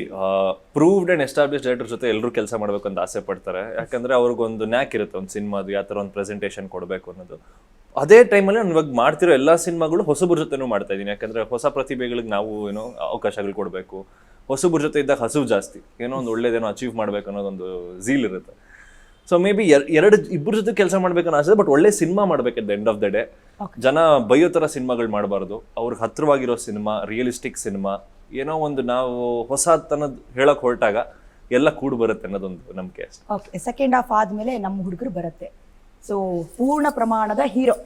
ಪ್ರೂವ್ಡ್ ಅಂಡ್ ಎಸ್ಟಾಬ್ಲಿಷ್ ಡೈರೆಕ್ಟರ್ ಜೊತೆ ಎಲ್ಲರೂ ಕೆಲಸ ಮಾಡಬೇಕು ಅಂತ ಆಸೆ ಪಡ್ತಾರೆ. ಯಾಕಂದ್ರೆ ಅವ್ರಿಗೊಂದು ನ್ಯಾಕ್ ಇರುತ್ತೆ ಒಂದು ಸಿನಿಮಾದು ಯಾವ ಥರ ಒಂದು ಪ್ರೆಸೆಂಟೇಷನ್ ಕೊಡಬೇಕು ಅನ್ನೋದು. ಅದೇ ಟೈಮಲ್ಲಿ ನಾನು ಇವಾಗ ಮಾಡ್ತಿರೋ ಎಲ್ಲ ಸಿನಿಮಾಗಳು ಹೊಸಬ್ರ ಜೊತೆನೂ ಮಾಡ್ತಾ ಇದ್ದೀನಿ. ಯಾಕಂದ್ರೆ ಹೊಸ ಪ್ರತಿಭೆಗಳಿಗೆ ನಾವು ಏನೋ ಅವಕಾಶಗಳು ಕೊಡಬೇಕು. ಹೊಸಬ್ರ ಜೊತೆ ಇದ್ದಾಗ ಹಸಿವು ಜಾಸ್ತಿ. ಏನೋ ಒಂದು ಒಳ್ಳೇದೇನೋ ಅಚೀವ್ ಮಾಡಬೇಕು ಅನ್ನೋದೊಂದು ಝೀಲ್ ಇರುತ್ತೆ. ಸೊ ಮೇ ಬಿ ಎರಡು ಇಬ್ಬರ ಜೊತೆ ಕೆಲಸ ಮಾಡ್ಬೇಕನ್ನೋ ಆಸೆ ಬಟ್ ಒಳ್ಳೆ ಸಿನಿಮಾ ಮಾಡಬೇಕು at the end of the day ಜನ ಬಯೋ ಥರ ಸಿನಿಮಾಗಳು ಮಾಡಬಾರ್ದು. ಅವ್ರಿಗೆ ಹತ್ರವಾಗಿರೋ ಸಿನಿಮಾ ರಿಯಲಿಸ್ಟಿಕ್ ಸಿನಿಮಾ ಏನೋ ಒಂದು ನಾವು ಹೊಸತನದ ಹೇಳಕ್ ಹೊರಟಾಗ ಎಲ್ಲ ಕೂಡ್ ಬರುತ್ತೆ ಅನ್ನೋದೊಂದು ನಂಬಿಕೆ ಅಷ್ಟೆ. ಓಕೆ ಸೆಕೆಂಡ್ ಹಾಫ್ ಆದ್ಮೇಲೆ ನಮ್ಮ ಹುಡುಗರು ಬರುತ್ತೆ. ಸೊ ಪೂರ್ಣ ಪ್ರಮಾಣದ ಹೀರೋ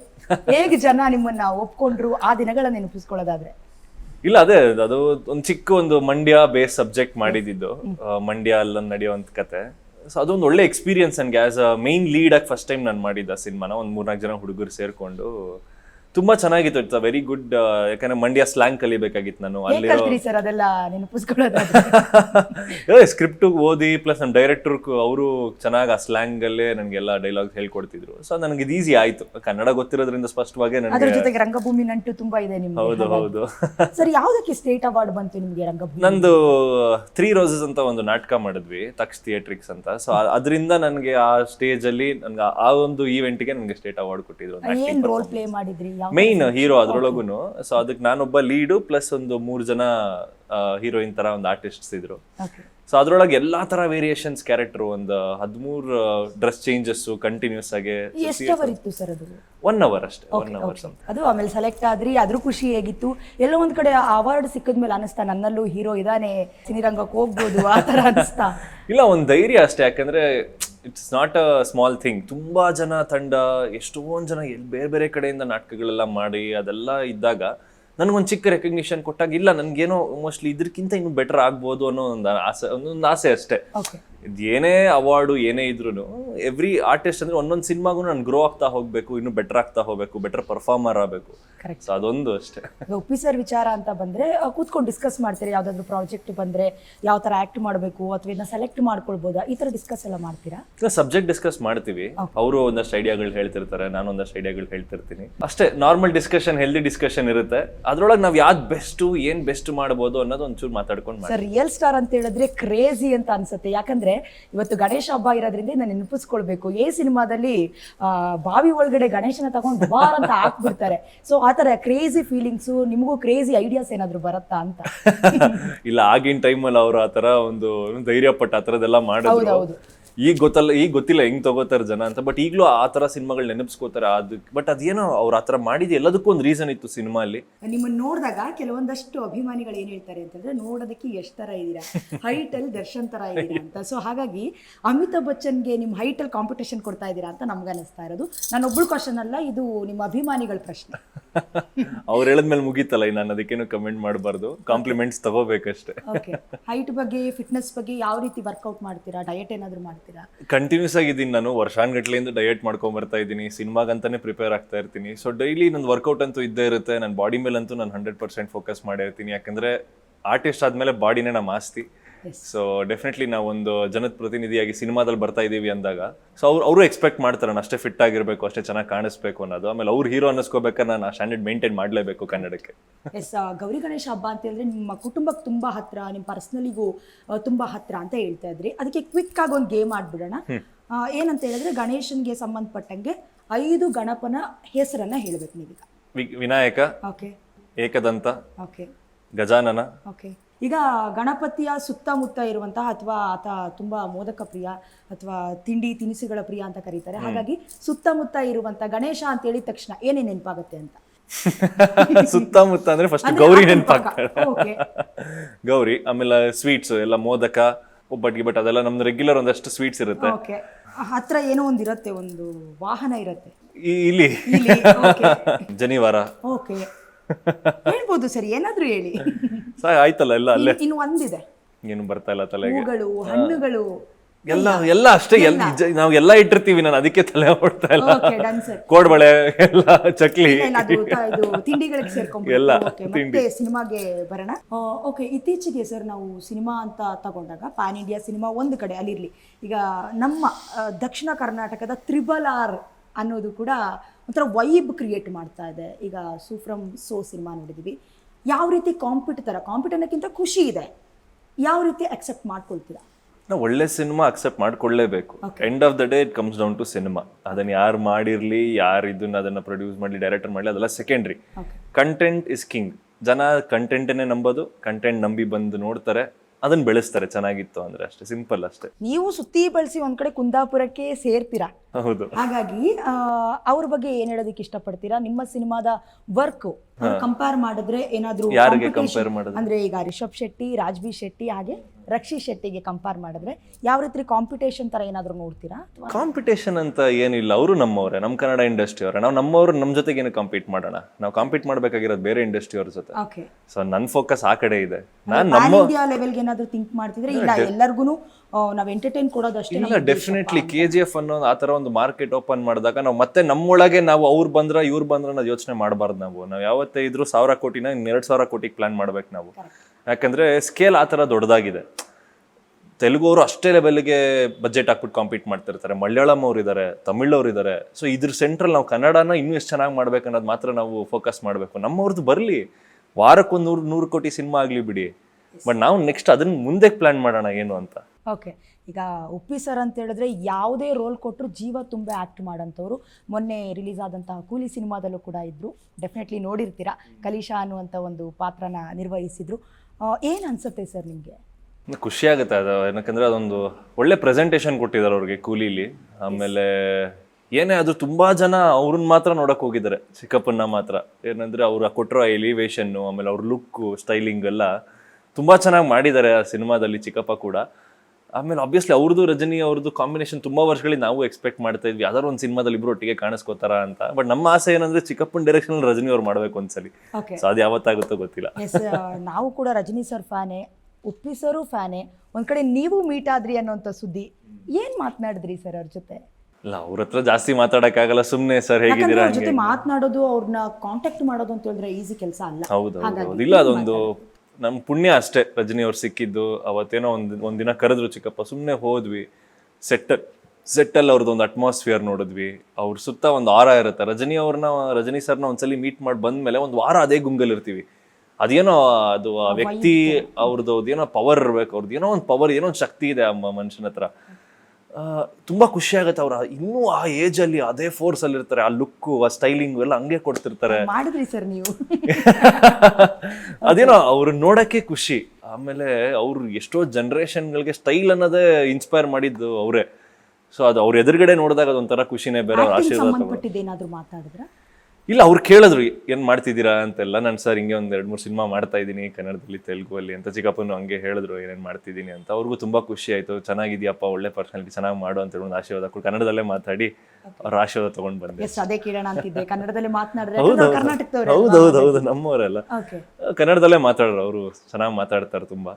ಹೇಗೆ ಜನ ನಿಮ್ಮನ್ನ ಒಪ್ಕೊಂಡ್ರು ಆ ದಿನಗಳ ನೆನಪಿಸ್ಕೊಳ್ಳೋದಾದ್ರೆ? ಇಲ್ಲ, ಅದೇ, ಅದು ಒಂದು ಚಿಕ್ಕ ಒಂದು ಮಂಡ್ಯ ಬೇಸ್ ಸಬ್ಜೆಕ್ಟ್ ಮಾಡಿದ್ದು. ಮಂಡ್ಯ ಅಲ್ಲ ನಡೆಯುವಂತ ಕತೆ. ಸೊ ಅದೊಂದು ಒಳ್ಳೆ ಎಕ್ಸ್ಪೀರಿಯನ್ಸ್ ನನಗೆ. ಆಸ್ ಅ ಮೈನ್ ಲೀಡ್ ಆಗಿ ಫಸ್ಟ್ ಟೈಮ್ ನಾನು ಮಾಡಿದ್ದ ಸಿನಿಮಾನ, ಒಂದು ಮೂರ್ನಾಲ್ಕು ಜನ ಹುಡುಗರು ಸೇರ್ಕೊಂಡು. ತುಂಬಾ ಚೆನ್ನಾಗಿತ್ತು. ಇಟ್ಸ್ ವೆರಿ ಗುಡ್ ಯಾಕಂದ್ರೆ ಮಂಡ್ಯ ಸ್ಲ್ಯಾಂಗ್ ಕಲಿಬೇಕಾಗಿತ್ತು ನಾನು. ಹೇಗ್ ಕಲ್ತ್ರಿ ಸರ್ ಅದೆಲ್ಲ ನೆನಪಿಸ್ಕೊಳ್ಳೋದಾದ್ರೆ ಸ್ಕ್ರಿಪ್ಟ್ ಓದಿ ಪ್ಲಸ್ ನಮ್ಮ ಡೈರೆಕ್ಟರ್ ಅವರು ಚೆನ್ನಾಗಿ ಆ ಸ್ಲ್ಯಾಂಗ್ ಅಲ್ಲೇ ನನಗೆಲ್ಲ ಡೈಲಾಗ್ ಹೇಳ್ಕೊಡ್ತಿದ್ರು. ಸೊ ನನಗೆ ಇದು ಈಸಿ ಆಯ್ತು. ಕನ್ನಡ ಗೊತ್ತಿರೋದ್ರಿಂದ ಸ್ಪಷ್ಟವಾಗಿ ಅದ್ರ ನನಗೆ ಜೊತೆಗೆ ರಂಗಭೂಮಿ ನಂಟು ತುಂಬಾ ಇದೆ ನಿಮ್ಗೆ ಹೌದು ಹೌದು. ಸರ್ ಯಾವ್ದಕ್ಕೆ ಸ್ಟೇಟ್ ಅವಾರ್ಡ್ ಬಂತು ನಿಮಗೆ ರಂಗಭೂಮಿ? ನಂದು ತ್ರೀ ರೋಸಸ್ ಅಂತ ಒಂದು ನಾಟಕ ಮಾಡಿದ್ವಿ ತಕ್ಷ ಥಿಯೇಟ್ರಿಕ್ಸ್ ಅಂತ. ಸೊ ಅದರಿಂದ ನನಗೆ ಆ ಸ್ಟೇಜ್ ಅಲ್ಲಿ ನನ್ಗೆ ಆ- ಆ ಒಂದು ಈವೆಂಟ್ಗೆ ನನಗೆ ಸ್ಟೇಟ್ ಅವಾರ್ಡ್ ಕೊಟ್ಟಿದ್ರು ಏನ್ ರೋಲ್ ಪ್ಲೇ ಮಾಡಿದ್ರಿ? ಮೈನ್ ಹೀರೋ ಅದ್ರೊಳಗು ಸೊ ಅದಕ್ಕೆ ನಾನೊಬ್ಬ ಲೀಡು ಪ್ಲಸ್ ಒಂದು ಮೂರ್ ಜನ ಹೀರೋಯಿನ್ ತರ ಒಂದು ಆರ್ಟಿಸ್ಟ್ಸ್ ಇದ್ರು. ಸೊ ಅದ್ರೊಳಗೆ ಎಲ್ಲಾ ತರ ವೇರಿಯೇಷನ್ಸ್ ಕ್ಯಾರೆಕ್ಟರ್ ಒಂದು ಹದಿಮೂರು ಡ್ರೆಸ್ ಚೇಂಜಸ್ ಕಂಟಿನ್ಯೂಸ್ ಆಗಿ ಎಷ್ಟು ಅವರ್ ಇತ್ತು ಸರ್ ಅದು? ಒನ್ ಅವರ್ ಅಷ್ಟೇ ಒನ್ ಅವರ್ ಅದು ಆಮೇಲೆ ಸೆಲೆಕ್ಟ್ ಆದ್ರಿ ಅದ್ರ ಖುಷಿ ಹೇಗಿತ್ತು? ಎಲ್ಲೋ ಒಂದ್ ಕಡೆ ಅವಾರ್ಡ್ ಸಿಕ್ಕಿದ್ಮೇಲೆ ಅನಿಸ್ತಾ ನನ್ನಲ್ಲೂ ಹೀರೋ ಇದಾನೆ ಸಿನಿರಂಗಕ್ಕೆ ಹೋಗ್ಬೋದು ಆ ತರ ಅನಿಸ್ತಾ? ಇಲ್ಲ ಒಂದ್ ಧೈರ್ಯ ಅಷ್ಟೇ ಯಾಕಂದ್ರೆ it's not a small thing ತುಂಬಾ ಜನ ತಂಡ ಎಷ್ಟೊಂದ್ ಜನ ಬೇರೆ ಬೇರೆ ಕಡೆಯಿಂದ ನಾಟಕಗಳೆಲ್ಲ ಮಾಡಿ ಅದೆಲ್ಲ ಇದ್ದಾಗ ನನಗೊಂದು ಚಿಕ್ಕ ರೆಕಗ್ನಿಷನ್ ಕೊಟ್ಟಾಗ ಇಲ್ಲ, ನನ್ಗೇನೋ ಮೋಸ್ಟ್ಲಿ ಇದಕ್ಕಿಂತ ಇನ್ನು ಬೆಟರ್ ಆಗ್ಬೋದು ಅನ್ನೋ ಒಂದು ಆಸೆ ಒಂದೊಂದು ಆಸೆ ಅಷ್ಟೇ. ಇದ್ ಏನೇ ಅವಾರ್ಡು ಏನೇ ಇದ್ರು ಎವ್ರಿ ಆರ್ಟಿಸ್ಟ್ ಅಂದ್ರೆ ಒಂದೊಂದು ಸಿನಿಮಾಗೂ ನಾನು ಗ್ರೋ ಆಗ್ತಾ ಹೋಗ್ಬೇಕು ಇನ್ನು ಬೆಟರ್ ಆಗ್ತಾ ಹೋಗ್ಬೇಕು ಬೆಟರ್ ಪರ್ಫಾರ್ಮರ್ ಆಗಬೇಕು. ಕರೆಕ್ಟ್ ಸೊ ಅದೊಂದು ಅಷ್ಟೇ. ಉಪ್ಪಿ ಸರ್ ವಿಚಾರ ಅಂತ ಬಂದ್ರೆ ಕೂತ್ಕೊಂಡು ಡಿಸ್ಕಸ್ ಮಾಡ್ತೀರಾ? ಯಾವ್ದಾದ್ರು ಪ್ರಾಜೆಕ್ಟ್ ಬಂದ್ರೆ ಯಾವ ತರ ಆಕ್ಟ್ ಮಾಡಬೇಕು ಅಥವಾ ಇದನ್ನ ಸೆಲೆಕ್ಟ್ ಮಾಡ್ಕೊಳ್ಬೋದಾ? ಈ ತರ ಡಿಸ್ಕಸ್ ಎಲ್ಲ ಮಾಡ್ತೀರಾ? ಸಬ್ಜೆಕ್ಟ್ ಡಿಸ್ಕಸ್ ಮಾಡ್ತೀವಿ. ಅವರು ಒಂದಷ್ಟು ಐಡಿಯಾಗಳು ಹೇಳ್ತಿರ್ತಾರೆ ನಾನು ಒಂದಷ್ಟು ಐಡಿಯಾಗಳು ಹೇಳ್ತಿರ್ತೀನಿ. ಅಷ್ಟೇ ನಾರ್ಮಲ್ ಡಿಸ್ಕಷನ್ ಹೆಲ್ದಿ ಡಿಸ್ಕಷನ್ ಇರುತ್ತೆ. ಅದರೊಳಗೆ ನಾವು ಯಾವ್ದು ಬೆಸ್ಟು ಏನ್ ಬೆಸ್ಟ್ ಮಾಡ್ಬೋದು ಅನ್ನೋದು ಒಂಚೂರು ಮಾತಾಡ್ಕೊಂಡು ಮಾಡ್ತಾರೆ ಸರ್ ರಿಯಲ್ ಸ್ಟಾರ್ ಅಂತ ಹೇಳಿದ್ರೆ ಕ್ರೇಜಿ ಅಂತ ಅನ್ಸುತ್ತೆ. ಯಾಕಂದ್ರೆ ಇವತ್ತು ಗಣೇಶ ಹಬ್ಬ ಇರೋದ್ರಿಂದ ನಾನು ನೆನಪಿಸ್ಕೊಳ್ಬೇಕು. ಏ ಸಿನಿಮಾದಲ್ಲಿ ಆ, ಬಾವಿ ಒಳಗಡೆ ಗಣೇಶನ ತಗೊಂಡು ಬಾರ್ ಅಂತ ಹಾಕ್ಬಿಡ್ತಾರೆ. ಸೊ ಆತರ ತರ ಕ್ರೇಜಿ ಫೀಲಿಂಗ್ಸು ನಿಮಗೂ ಕ್ರೇಜಿ ಐಡಿಯಾಸ್ ಏನಾದ್ರು ಬರುತ್ತಾ ಅಂತ? ಇಲ್ಲ ಆಗಿನ ಟೈಮಲ್ಲಿ ಅವರು ಆ ತರ ಒಂದು ಧೈರ್ಯ ಪಟ್ಟ ಆತರದೆಲ್ಲ ಥರದ್ದೆಲ್ಲ ಮಾಡಿದ್ರು. ಈಗ ಗೊತ್ತಲ್ಲ ಈಗ ಗೊತ್ತಿಲ್ಲ ಹೆಂಗ್ ತಗೋತಾರೆ ಜನ ಅಂತ ಬಟ್ ಈಗಲೂ ಆ ತರ ಸಿನಿಮಾಗಳು ನೆನಪಿಸ್ಕೋತಾರೆ. ಅದಕ್ಕೆ ಬಟ್ ಅದೇನೋ ಅವ್ರು ಆ ಥರ ಮಾಡಿದ ಎಲ್ಲದಕ್ಕೂ ಒಂದು ರೀಸನ್ ಇತ್ತು ಸಿನಿಮಾ ಅಲ್ಲಿ ನಿಮ್ಮನ್ನ ನೋಡಿದಾಗ ಕೆಲವೊಂದಷ್ಟು ಅಭಿಮಾನಿಗಳು ಏನ್ ಹೇಳ್ತಾರೆ ಅಂತಂದ್ರೆ ನೋಡೋದಕ್ಕೆ ಎಷ್ಟ್ ತರ ಇದ್ದೀರಾ? ಹೈಟ್ ಅಲ್ಲಿ ದರ್ಶನ್ ತರ ಇದ್ದೀರಾ ಅಂತ. ಸೊ ಹಾಗಾಗಿ ಅಮಿತಾಬ್ ಬಚ್ಚನ್ಗೆ ನಿಮ್ ಹೈಟ್ ಅಲ್ಲಿ ಕಾಂಪಿಟೇಷನ್ ಕೊಡ್ತಾ ಇದ್ದೀರಾ ಅಂತ ನಮ್ಗೆ ಅನಿಸ್ತಾ ಇರೋದು. ನಾನು ಒಬ್ಳು ಕ್ವಶನ್ ಅಲ್ಲ ಇದು ನಿಮ್ಮ ಅಭಿಮಾನಿಗಳ ಪ್ರಶ್ನೆ. ಅವ್ರು ಹೇಳಿದ್ಮೇಲೆ ಮುಗೀತಲ್ಲ ನಾನು ಅದಕ್ಕೇನು ಕಮೆಂಟ್ ಮಾಡಬಾರ್ದು. ಕಾಂಪ್ಲಿಮೆಂಟ್ಸ್ ತಗೋಬೇಕಷ್ಟೇ. ಹೈಟ್ ಬಗ್ಗೆ ಫಿಟ್ನೆಸ್ ಬಗ್ಗೆ ಯಾವ ರೀತಿ ವರ್ಕೌಟ್ ಮಾಡ್ತೀರಾ? ಡಯಟ್ ಏನಾದ್ರು ಮಾಡ್ತೀರಾ? ಕಂಟಿನ್ಯೂಸ್ ಆಗಿದ್ದೀನಿ ನಾನು. ವರ್ಷಾನ್ಗಟ್ಲೆಯಿಂದ ಡಯಟ್ ಮಾಡ್ಕೊಂಡ್ ಬರ್ತಾ ಇದ್ದೀನಿ. ಸಿನಿಮಾಗಂತಾನೆ ಪ್ರಿಪೇರ್ ಆಗ್ತಾ ಇರ್ತೀನಿ. ಸೊ ಡೈಲಿ ನನ್ನ ವರ್ಕೌಟ್ ಅಂತೂ ಇದ್ದೇ ಇರುತ್ತೆ. ನನ್ನ ಬಾಡಿ ಮೇಲಂತೂ ನಾನು ಹಂಡ್ರೆಡ್ ಪರ್ಸೆಂಟ್ ಫೋಕಸ್ ಮಾಡಿರ್ತೀನಿ ಯಾಕಂದ್ರೆ ಆರ್ಟಿಸ್ಟ್ ಆದಮೇಲೆ ಬಾಡಿನೇ ನಮ್ಮ ಆಸ್ತಿ. ಸೊ ಡೆಫಿನೆಟ್ಲಿ ನಾವು ಒಂದು ಜನದ ಪ್ರತಿನಿಧಿಯಾಗಿ ಸಿನಿಮಾದಲ್ಲಿ ಬರ್ತಾ ಇದೀವಿ ಅಂದಾಗ ಸೊ ಅವ್ರು ಅವರು ಎಕ್ಸ್ಪೆಕ್ಟ್ ಮಾಡ್ತಾರೆ ನಾನು ಅಷ್ಟೇ ಫಿಟ್ ಆಗಿರಬೇಕು ಅಷ್ಟೇ ಚೆನ್ನಾಗಿ ಕಾಣಿಸ್ಬೇಕು ಅನ್ನೋದು. ಆಮೇಲೆ ಅವ್ರು ಹೀರೋ ಅನ್ನಿಸ್ಕೋಬೇಕಾದ್ರೆ ನಾನು ಆ ಸ್ಟ್ಯಾಂಡರ್ಡ್ ಮೇಂಟೈನ್ ಮಾಡಲೇಬೇಕು ಕನ್ನಡಕ್ಕೆ. ಎಸ್ ಗೌರಿ ಗಣೇಶ ಹಬ್ಬ ಅಂತ ಹೇಳಿದ್ರೆ ನಿಮ್ಮ ಕುಟುಂಬಕ್ಕೆ ತುಂಬಾ ಹತ್ರ ನಿಮ್ಮ ಪರ್ಸ್ನಲಿಗೂ ತುಂಬಾ ಹತ್ರ ಅಂತ ಹೇಳ್ತಾ ಇದ್ರಿ. ಅದಕ್ಕೆ ಕ್ವಿಕ್ ಆಗಿ ಒಂದು ಗೇಮ್ ಆಡ್ಬಿಡೋಣ. ಏನಂತ ಹೇಳಿದ್ರೆ ಗಣೇಶನ್ಗೆ ಸಂಬಂಧಪಟ್ಟಂಗೆ ಐದು ಗಣಪನ ಹೆಸರನ್ನ ಹೇಳ್ಬೇಕು ನೀವೀಗ. Vinayaka okay Ekadanta okay Gajanana okay ಈಗ ಗಣಪತಿಯ ಸುತ್ತಮುತ್ತ ಇರುವಂತಹ ಅಥವಾ ಆತ ತುಂಬಾ ಮೋದಕ ಪ್ರಿಯ ಅಥವಾ ತಿಂಡಿ ತಿನಿಸುಗಳ ಪ್ರಿಯ ಅಂತ ಕರೀತಾರೆ. ಹಾಗಾಗಿ ಸುತ್ತಮುತ್ತ ಇರುವಂತ ಗಣೇಶ ಅಂತ ಹೇಳಿದ ತಕ್ಷಣ ಏನೇ ನೆನಪಾಗುತ್ತೆ ಅಂತ? ಸುತ್ತಮುತ್ತ ಅಂದ್ರೆ ಫಸ್ಟ್ ಗೌರಿ. ನೆನಪಾಗ್ತಾರೆ ಗೌರಿ ಆಮೇಲೆ ಸ್ವೀಟ್ಸ್ ಎಲ್ಲ ಮೋದಕ ಒಬ್ಬಟ್ಟಿಗೆ ಬಟ್ ಅದೆಲ್ಲ ನಮ್ದು ರೆಗ್ಯುಲರ್ ಒಂದಷ್ಟು ಸ್ವೀಟ್ಸ್ ಇರುತ್ತೆ. ಹತ್ರ ಏನೋ ಒಂದು ಇರುತ್ತೆ ಒಂದು ವಾಹನ ಇರುತ್ತೆ. ಇಲ್ಲಿ. ಜನಿವಾರ. ಓಕೆ ಹೇಳ್ಬೋದು ಸರ್ ಏನಾದ್ರೂ ಹೇಳಿ. ಸರ್ ಆಯ್ತಲ್ಲ ಎಲ್ಲ ಅಲ್ಲೇ. ಇನ್ನು ಒಂದಿದೆ. ಏನು ಬರ್ತಾ ಇಲ್ಲ ತಲೆಗೆ. ಹೂಗಳು ಹಣ್ಣುಗಳು. ಎಲ್ಲ ಎಲ್ಲ ಅಷ್ಟೇ ಎಲ್ಲ ನಾವು ಎಲ್ಲ ಇಟ್ಟಿರ್ತೀವಿ ನಾನು ಅದಕ್ಕೆ ತಲೆ ಓಡ್ತಾ ಇಲ್ಲ. ಓಕೆ ಡನ್ ಸರ್ ಕೋಡ್ಬಳೆ ಎಲ್ಲ ಚಕ್ಲಿ. ಏನಾದ್ರು ತ- ಇದು ತಿಂಡಿಗಳಿಗೆ ಸೇರ್ಕೊಂಡ್ಬಿಟ್ಟು. ಎಲ್ಲ ಓಕೆ ಮತ್ತೆ ಸಿನಿಮಾಗೆ ಬರೋಣ. ಓಕೆ ಇತ್ತೀಚೆಗೆ ಸರ್ ನಾವು ಸಿನಿಮಾ ಅಂತ ತಗೊಂಡಾಗ ಪ್ಯಾನ್ ಇಂಡಿಯಾ ಸಿನಿಮಾ ಒಂದು ಕಡೆ ಅಲ್ಲಿರ್ಲಿ. ಈಗ ನಮ್ಮ ಆ, ದಕ್ಷಿಣ ಕರ್ನಾಟಕದ ತ್ರಿಬಲ್ ಆರ್ ಅನ್ನೋದು ಕೂಡ ಒಂಥರ ವೈಬ್ ಕ್ರಿಯೇಟ್ ಮಾಡ್ತಾ ಇದೆ. ಈಗ ಸೂಫ್ರಮ್ ಸೋ ಸಿನಿಮಾ ನೋಡಿದೀವಿ. ಯಾವ ರೀತಿ ಕಾಂಪಿಟ್ ಥರ ಕಾಂಪಿಟ್ ಅನ್ನೋಕ್ಕಿಂತ ಖುಷಿ ಇದೆ. ಯಾವ ರೀತಿ ಅಕ್ಸೆಪ್ಟ್ ಮಾಡ್ಕೊಳ್ತೀರಾ? ನಾವು ಒಳ್ಳೆ cinema accept ಮಾಡ್ಕೊಳ್ಳೇಬೇಕು. End of the day it comes down to cinema ಅದನ್ನು ಯಾರು ಮಾಡಿರಲಿ ಯಾರು ಇದನ್ನ ಅದನ್ನ ಪ್ರೊಡ್ಯೂಸ್ ಮಾಡಲಿ ಡೈರೆಕ್ಟರ್ ಮಾಡಲಿ ಅದೆಲ್ಲ ಸೆಕೆಂಡ್ರಿ ಕಂಟೆಂಟ್ ಇಸ್ ಕಿಂಗ್ ಜನ ಕಂಟೆಂಟನ್ನೇ ನಂಬೋದು ಕಂಟೆಂಟ್ ನಂಬಿ ಬಂದು ನೋಡ್ತಾರೆ. ಅದನ್ನ ಬೆಳೆಸ್ತಾರೆ ಚೆನ್ನಾಗಿತ್ತು ಅಂದ್ರೆ ಅಷ್ಟೇ ಸಿಂಪಲ್ ಅಷ್ಟೇ. ನೀವು ಸುತ್ತಿ ಬಳಸಿ ಒಂದ್ ಕಡೆ ಕುಂದಾಪುರಕ್ಕೆ ಸೇರ್ತೀರಾ? ಹೌದು. ಹಾಗಾಗಿ ಆ, ಅವ್ರ ಬಗ್ಗೆ ಏನ್ ಹೇಳೋದಕ್ಕೆ ಇಷ್ಟಪಡ್ತೀರಾ? ನಿಮ್ಮ ಸಿನಿಮಾದ ವರ್ಕ್ ಕಂಪೇರ್ ಮಾಡಿದ್ರೆ ಏನಾದ್ರೂ ಯಾರಿಗೆ competition- ಮಾಡಿದ್ರೆ? ಅಂದ್ರೆ ಈಗ ರಿಷಬ್ ಶೆಟ್ಟಿ ರಾಜ್ವಿ ಶೆಟ್ಟಿ ಹಾಗೆ? ರಕ್ಷಿ ಶೆಟ್ಟಿಗೆ ಕಂಪೇರ್ ಮಾಡಿದ್ರೆ ಯಾವ ರೀತಿ ಕಾಂಪಿಟೇಷನ್ ತರ ಏನಾದರೂ ನೋಡ್ತೀರಾ? ಕಾಂಪಿಟೇಷನ್ ಅಂತ ಏನಿಲ್ಲ ಅವರು ನಮ್ಮವರೇ ನಮ್ಮ ಕನ್ನಡ ಇಂಡಸ್ಟ್ರಿ ಅವರೇ. ನಾವು ನಮ್ಮವರು ನಮ್ಮ ಜೊತೆಗೆ ಏನು ಕಾಂಪೀಟ್ ಮಾಡೋಣ? ನಾವು ಕಾಂಪೀಟ್ ಮಾಡಬೇಕಾಗಿರೋದು ಬೇರೆ ಇಂಡಸ್ಟ್ರಿ ಅವ್ರ ಜೊತೆ. ಓಕೆ ಸೊ ನನ್ನ ಫೋಕಸ್ ಆ ಕಡೆ ಇದೆ. ನಾನು ನಮ್ಮ ಇಂಡಿಯಾ ಲೆವೆಲ್ಗೆ ಏನಾದರೂ ಥಿಂಕ್ ಮಾಡ್ತಿದ್ರೆ ಇಲ್ಲ ಎಲ್ಲರಿಗೂ ನಾವು ಎಂಟರ್ಟೈನ್ ಕೊಡೋದಷ್ಟೇ ಇಲ್ಲ ಡೆಫಿನೆಟ್ಲಿ ಕೆ ಜಿ ಎಫ್ ಅನ್ನೋ ಆ ಥರ ಒಂದು ಮಾರ್ಕೆಟ್ ಓಪನ್ ಮಾಡಿದಾಗ ನಾವು ಮತ್ತೆ ನಮ್ಮೊಳಗೆ ನಾವು ಅವ್ರು ಬಂದ್ರ ಇವ್ರು ಬಂದ್ರ ಅನ್ನೋದು ಯೋಚನೆ ಮಾಡಬಾರ್ದು ನಾವು. ನಾವು ಯಾವತ್ತೇ ಇದ್ರೂ ಸಾವಿರ ಕೋಟಿನ ಇನ್ನೆರಡು ಸಾವಿರ ಕೋಟಿಗೆ ಪ್ಲಾನ್ ಮಾಡ್ಬೇಕು ನಾವು. ಯಾಕಂದ್ರೆ ಸ್ಕೇಲ್ ಆ ಥರ ದೊಡ್ಡದಾಗಿದೆ. ತೆಲುಗು ಅವರು ಅಷ್ಟೇ ಲೆವೆಲ್ಗೆ ಬಜೆಟ್ ಹಾಕ್ಬಿಟ್ಟು ಕಾಂಪೀಟ್ ಮಾಡ್ತಿರ್ತಾರೆ. ಮಲಯಾಳಂ ಅವ್ರು ಇದ್ದಾರೆ ತಮಿಳ್ ಅವ್ರು ಇದ್ದಾರೆ ಸೊ ಇದ್ರ ಸೆಂಟ್ರಲ್ ನಾವು ಕನ್ನಡನ ಇನ್ನೂ ಎಷ್ಟು ಚೆನ್ನಾಗಿ ಮಾಡ್ಬೇಕು ಅನ್ನೋದು ಮಾತ್ರ ನಾವು ಫೋಕಸ್ ಮಾಡಬೇಕು. ನಮ್ಮವ್ರದ್ದು ಬರಲಿ. ವಾರಕ್ಕೊಂದು ನೂರು ನೂರು ಕೋಟಿ ಸಿನಿಮಾ ಆಗಲಿ ಬಿಡಿ. ಬಟ್ ನಾವು ನೆಕ್ಸ್ಟ್ ಅದನ್ನ ಮುಂದೆ ಪ್ಲಾನ್ ಮಾಡೋಣ ಏನು ಅಂತ. ಓಕೆ ಈಗ ಉಪ್ಪಿ ಸರ್ ಅಂತ ಹೇಳಿದ್ರೆ ಯಾವುದೇ ರೋಲ್ ಕೊಟ್ಟರು ಜೀವ ತುಂಬ ಆ್ಯಕ್ಟ್ ಮಾಡೋಂಥವ್ರು ಮೊನ್ನೆ ರಿಲೀಸ್ ಆದಂತಹ ಕೂಲಿ ಸಿನಿಮಾದಲ್ಲೂ ಕೂಡ ಇದ್ದರು ಡೆಫಿನೆಟ್ಲಿ ನೋಡಿರ್ತೀರಾ. ಕಲಿಶಾ ಅನ್ನುವಂಥ ಒಂದು ಪಾತ್ರನ ನಿರ್ವಹಿಸಿದ್ರು. ಏನು ಅನ್ಸುತ್ತೆ ಸರ್ ನಿಮಗೆ? ಖುಷಿಯಾಗುತ್ತೆ ಅದು. ಏನಕ್ಕಂದ್ರೆ ಅದೊಂದು ಒಳ್ಳೆ ಪ್ರೆಸೆಂಟೇಷನ್ ಕೊಟ್ಟಿದ್ದಾರೆ ಅವ್ರಿಗೆ ಕೂಲಿಲಿ. ಆಮೇಲೆ ಏನೇ ಆದರೂ ತುಂಬ ಜನ ಅವ್ರನ್ನ ಮಾತ್ರ ನೋಡಕ್ಕೆ ಹೋಗಿದ್ದಾರೆ. ಚಿಕ್ಕಪ್ಪನ್ನ ಮಾತ್ರ. ಏನಂದ್ರೆ ಅವ್ರು ಕೊಟ್ಟಿರೋ ಎಲಿವೇಷನ್ನು ಆಮೇಲೆ ಅವ್ರ ಲುಕ್ಕು ಸ್ಟೈಲಿಂಗ್ ಎಲ್ಲ ತುಂಬಾ ಚೆನ್ನಾಗಿ ಮಾಡಿದ್ದಾರೆ ಆ ಸಿನಿಮಾದಲ್ಲಿ ಚಿಕ್ಕಪ್ಪ ಕೂಡ. ಆಮೇಲೆ ಆಬ್ವಿಯಸ್ಲಿ ಅವ್ರದ್ದು ರಜನಿ ಅವ್ರದ್ದು ಕಾಂಬಿನೇಷನ್ ತುಂಬಾ ವರ್ಷಗಳಿಗೆ ನಾವು ಎಕ್ಸ್ಪೆಕ್ಟ್ ಮಾಡ್ತಾ ಇದ್ವಿ. ಯಾವ್ದಾದ್ರು ಒಂದು ಸಿನಿಮಾದಲ್ಲಿ ಇಬ್ರು ಒಟ್ಟಿಗೆ ಕಾಣಿಸ್ಕೋತಾರ ಅಂತ. ಬಟ್ ನಮ್ಮ ಆಸೆ ಏನಂದ್ರೆ ಚಿಕ್ಕಪ್ಪನ ಡೈರೆಕ್ಷನ್ ರಜನಿ ಅವ್ರು ಮಾಡ್ಬೇಕು ಒಂದ್ಸಲಿ. ಸೊ ಅದು ಯಾವತ್ತಾಗುತ್ತೋ ಗೊತ್ತಿಲ್ಲ. ಎಸ್ ನಾವು ಕೂಡ ರಜನಿ ಸರ್ ಫ್ಯಾನೇ ಉಪ್ಪಿ ಸರು ಫ್ಯಾನೆ. ಒಂದ್ ಕಡೆ ನೀವು ಮೀಟ್ ಆದ್ರಿ ಅನ್ನೋಂಥ ಸುದ್ದಿ. ಏನ್ ಮಾತನಾಡಿದ್ರಿ ಸರ್ ಅವ್ರ ಜೊತೆ? ಇಲ್ಲ ಅವ್ರ ಹತ್ರ ಜಾಸ್ತಿ ಮಾತಾಡಕ್ಕಾಗಲ್ಲ. ಸುಮ್ನೆ ಸರ್ ಹೇಗಿದ್ದೀರಾ ಜೊತೆ ಮಾತನಾಡೋದು ಅವ್ರನ್ನ ಕಾಂಟ್ಯಾಕ್ಟ್ ಮಾಡೋದು ಅಂತ ಹೇಳಿದ್ರೆ ಈಸಿ ಕೆಲಸ ಅಲ್ಲ. ಹೌದು ಇಲ್ಲ ಅದೊಂದು ನಮ್ ಪುಣ್ಯ ಅಷ್ಟೇ. ರಜನಿ ಅವ್ರು ಸಿಕ್ಕಿದ್ದು ಅವತ್ತೇನೋ ಒಂದು ಒಂದಿನ ಕರೆದ್ರು ಚಿಕ್ಕಪ್ಪ ಸುಮ್ಮನೆ ಹೋದ್ವಿ. ಸೆಟ್ ಸೆಟ್ಟಲ್ಲಿ ಅವ್ರದ್ದು ಒಂದು ಅಟ್ಮಾಸ್ಫಿಯರ್ ನೋಡಿದ್ವಿ. ಅವ್ರ ಸುತ್ತ ಒಂದು ವಾರ ಇರುತ್ತೆ. ರಜನಿ ಅವ್ರನ್ನ ರಜನಿ ಸರ್ನ ಒಂದ್ಸಲಿ ಮೀಟ್ ಮಾಡಿ ಬಂದ್ಮೇಲೆ ಒಂದು ವಾರ ಅದೇ ಗುಂಗಲ್ ಇರ್ತೀವಿ. ಅದೇನೋ ಅದು ಆ ವ್ಯಕ್ತಿ ಅವ್ರದ್ದು ಅದೇನೋ ಪವರ್ ಇರ್ಬೇಕು. ಅವ್ರದ್ದು ಏನೋ ಒಂದು ಪವರ್ ಏನೋ ಒಂದು ಶಕ್ತಿ ಇದೆ ಆ ಮನುಷ್ಯನ ಹತ್ರ. ತುಂಬಾ ಖುಷಿ ಆಗುತ್ತೆ ಅವ್ರ. ಇನ್ನೂ ಆ ಏಜ್ ಅಲ್ಲಿ ಅದೇ ಫೋರ್ಸ್ ಅಲ್ಲಿ ಇರ್ತಾರೆ. ಆ ಲುಕ್ ಆ ಸ್ಟೈಲಿಂಗ್ ಎಲ್ಲ ಹಂಗೆ ಕೊಡ್ತಿರ್ತಾರೆ. ಮಾಡಿದ್ರಿ ಸರ್ ನೀವು. ಅದೇನೋ ಅವ್ರು ನೋಡಕ್ಕೆ ಖುಷಿ. ಆಮೇಲೆ ಅವ್ರು ಎಷ್ಟೋ ಜನರೇಷನ್ಗಳಿಗೆ ಸ್ಟೈಲ್ ಅನ್ನೋದೇ ಇನ್ಸ್ಪೈರ್ ಮಾಡಿದ್ದು ಅವರೇ. ಸೊ ಅದು ಅವ್ರ ಎದುರುಗಡೆ ನೋಡಿದಾಗ ಅದೊಂಥರ ಖುಷಿನೇ ಬೇರೆ ಆಶೀರ್ವಾದ ಮಾತಾಡಿದ್ರ? ಇಲ್ಲ ಅವ್ರು ಕೇಳಿದ್ರು ಏನ್ ಮಾಡ್ತಿದ್ದೀರಾ? ಅಂತೆಲ್ಲ. ನಾನು ಸರ್ ಹಿಂಗೆ ಒಂದ್ ಎರಡ್ ಮೂರು ಸಿನಿಮಾ ಮಾಡ್ತಾ ಇದ್ದೀನಿ ಕನ್ನಡದಲ್ಲಿ ತೆಲುಗು ಅಲ್ಲಿ ಅಂತ ಚಿಕ್ಕಪ್ಪನು ಹಂಗೆ ಹೇಳಿದ್ರು ಏನೇನ್ ಮಾಡ್ತಿದ್ದೀನಿ? ಅಂತ. ಅವ್ರಿಗೂ ತುಂಬಾ ಖುಷಿ ಆಯ್ತು. ಚೆನ್ನಾಗಿದ್ಯಪ್ಪ ಒಳ್ಳೆ ಪರ್ಸನಾಲಿಟಿ ಚೆನ್ನಾಗಿ ಮಾಡು ಅಂತ ಹೇಳಿ ಒಂದು ಆಶೀರ್ವಾದ ಕೊಟ್ಟು ಕನ್ನಡದಲ್ಲೇ ಮಾತಾಡಿ ಅವ್ರ ಆಶೀರ್ವಾದ ತಗೊಂಡ್ ಬಂದೆ ಅದೇ ಕೇಳೋಣ ಅಂತಿದ್ದೆ. ಕನ್ನಡದಲ್ಲಿ ಮಾತನಾಡಿದ್ರೆ ಹೌದು ಯಾಕಂದ್ರೆ ಹೌದು. ನಮ್ಮವರೆಲ್ಲ. ಕನ್ನಡದಲ್ಲೇ ಮಾತಾಡೋರು ಅವರು. ಚೆನ್ನಾಗಿ ಮಾತಾಡ್ತಾರೆ ತುಂಬಾ.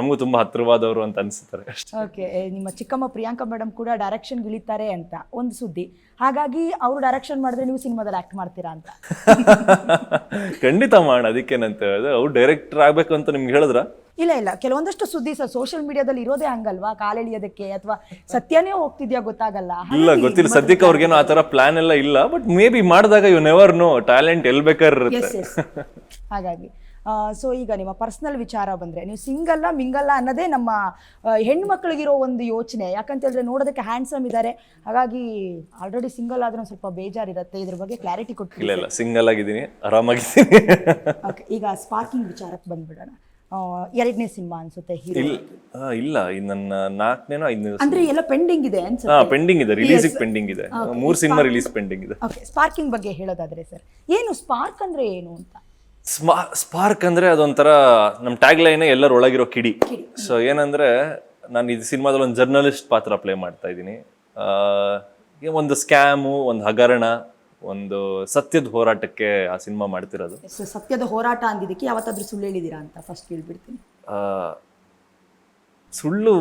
ನಮಗೂ ತುಂಬಾ ಹತ್ರವಾದವರು ಅಂತ ಅನ್ಸುತ್ತಾರೆ ಅಷ್ಟೇ. ಓಕೆ ನಿಮ್ಮ ಚಿಕ್ಕಮ್ಮ ಪ್ರಿಯಾಂಕಾ ಮೇಡಮ್ ಕೂಡ ಡೈರೆಕ್ಷನ್ ಗಿಳಿತಾರೆ ಅಂತ. ಒಂದು ಸುದ್ದಿ. ಹಾಗಾಗಿ ಅವರು ಡೈರೆಕ್ಷನ್ ಮಾಡಿದ್ರೆ ನೀವು ಸಿನಿಮಾದಲ್ಲಿ ಆಕ್ಟ್ ಮಾಡ್ತೀರಾ ಅಂತ. ಖಂಡಿತ ಮಾಡ ಅದಕ್ಕೇನಂತ ಹೇಳಿದ್ರೆ ಅವ್ರು ಡೈರೆಕ್ಟರ್ ಆಗ್ಬೇಕು ಅಂತ ನಿಮ್ಗೆ ಹೇಳಿದ್ರ? ಇಲ್ಲ ಇಲ್ಲ. ಕೆಲವೊಂದಷ್ಟು ಸುದ್ದಿ ಸರ್ ಸೋಷಿಯಲ್ ಮೀಡಿಯಾದಲ್ಲಿ ಇರೋದೇ ಹಂಗಲ್ವಾ? ಕಾಲೆಳಿಯೋದಕ್ಕೆ ಅಥವಾ ಸತ್ಯನೇ ಹೋಗ್ತಿದ್ಯಾ ಗೊತ್ತಾಗಲ್ಲ? ಇಲ್ಲ ಗೊತ್ತಿಲ್ಲ. ಸದ್ಯಕ್ಕೆ ಅವ್ರಿಗೇನೋ ಆ ತರ ಪ್ಲಾನ್ ಎಲ್ಲ ಇಲ್ಲ ಬಟ್ ಮೇ ಬಿ ಮಾಡಿದಾಗ ಯು ನೆವರ್ ನೋ ಟ್ಯಾಲೆಂಟ್ ಎಲ್ ಬೇಕಾದ್ರೆ ಇರುತ್ತೆ. ಹಾಗಾಗಿ. ಸೊ ಈಗ ನಿಮ್ಮ ಪರ್ಸನಲ್ ವಿಚಾರ ಬಂದ್ರೆ ನೀವು ಸಿಂಗಲ್ಲ ಮಿಂಗಲ್ಲ ಅನ್ನೋದೇ ನಮ್ಮ ಆ, ಹೆಣ್ಮಕ್ಳಿಗಿರೋ ಒಂದು ಯೋಚನೆ. ಯಾಕಂತ ಹೇಳಿದ್ರೆ ನೋಡೋದಕ್ಕೆ ಹ್ಯಾಂಡ್ಸಮ್ ಇದ್ದಾರೆ ಹಾಗಾಗಿ ಆಲ್ರೆಡಿ ಸಿಂಗಲ್ ಆದ್ರೆ ಸ್ವಲ್ಪ ಬೇಜಾರಿರುತ್ತೆ. ಇದ್ರ ಬಗ್ಗೆ ಕ್ಲಾರಿಟಿ ಕೊಟ್ಟು ಇಲ್ಲ ಇಲ್ಲ. ಸಿಂಗಲ್ ಆಗಿದ್ದೀನಿ. ಆರಾಮಾಗಿದ್ದೀನಿ. ಓಕೆ ಈಗ ಸ್ಪಾರ್ಕಿಂಗ್ ವಿಚಾರಕ್ಕೆ ಬಂದ್ಬಿಡೋಣ. ಎರಡನೇ ಸಿನಿಮಾ ಅನ್ಸುತ್ತೆ ಹೀರೋ. ಇಲ್ಲ. ನನ್ನ ನಾಲ್ಕನೇನೋ ಐದನೇ ಅಂದ್ರೆ ಎಲ್ಲ ಪೆಂಡಿಂಗ್ ಇದೆ ಅನ್ಸುತ್ತೆ. ಪೆಂಡಿಂಗ್ ಇದೆ. ರಿಲೀಸ್ ಪೆಂಡಿಂಗ್ ಇದೆ. ಮೂರು ಸಿನಿಮಾ ರಿಲೀಸ್ ಪೆಂಡಿಂಗ್ ಇದೆ. ಓಕೆ ಸ್ಪಾರ್ಕಿಂಗ್ ಬಗ್ಗೆ ಹೇಳೋದಾದ್ರೆ ಸರ್ ಏನು ಸ್ಪಾರ್ಕ್ ಅಂದ್ರೆ ಏನು ಅಂತ? ಸ್ಮಾ ಸ್ಪಾರ್ಕ್ ಅಂದ್ರೆ ಅದೊಂಥರ ನಮ್ಮ ಟ್ಯಾಗ್ ಲೈನ್ ಎಲ್ಲರ ಒಳಗಿರೋ ಕಿಡಿ. ಸೊ ಏನಂದ್ರೆ ನಾನು ಇದು ಸಿನಿಮಾದಲ್ಲಿ ಒಂದು ಜರ್ನಲಿಸ್ಟ್ ಪಾತ್ರ ಪ್ಲೇ ಮಾಡ್ತಾ ಇದ್ದೀನಿ. ಒಂದು ಸ್ಕ್ಯಾಮು ಒಂದು ಹಗರಣ ಒಂದು ಸತ್ಯದ ಹೋರಾಟಕ್ಕೆ ಆ ಸಿನಿಮಾ ಮಾಡ್ತಿರೋದು. ಸತ್ಯದ ಹೋರಾಟ ಅಂದಿದ್ದಕ್ಕೆ ಯಾವತ್ತಾದ್ರೂ ಸುಳ್ಳು ಹೇಳಿದೀರಾ ಅಂತ ಫಸ್ಟ್ ಕೇಳ್ಬಿಡ್ತೀನಿ. ಆ, ಸುಳ್ಳು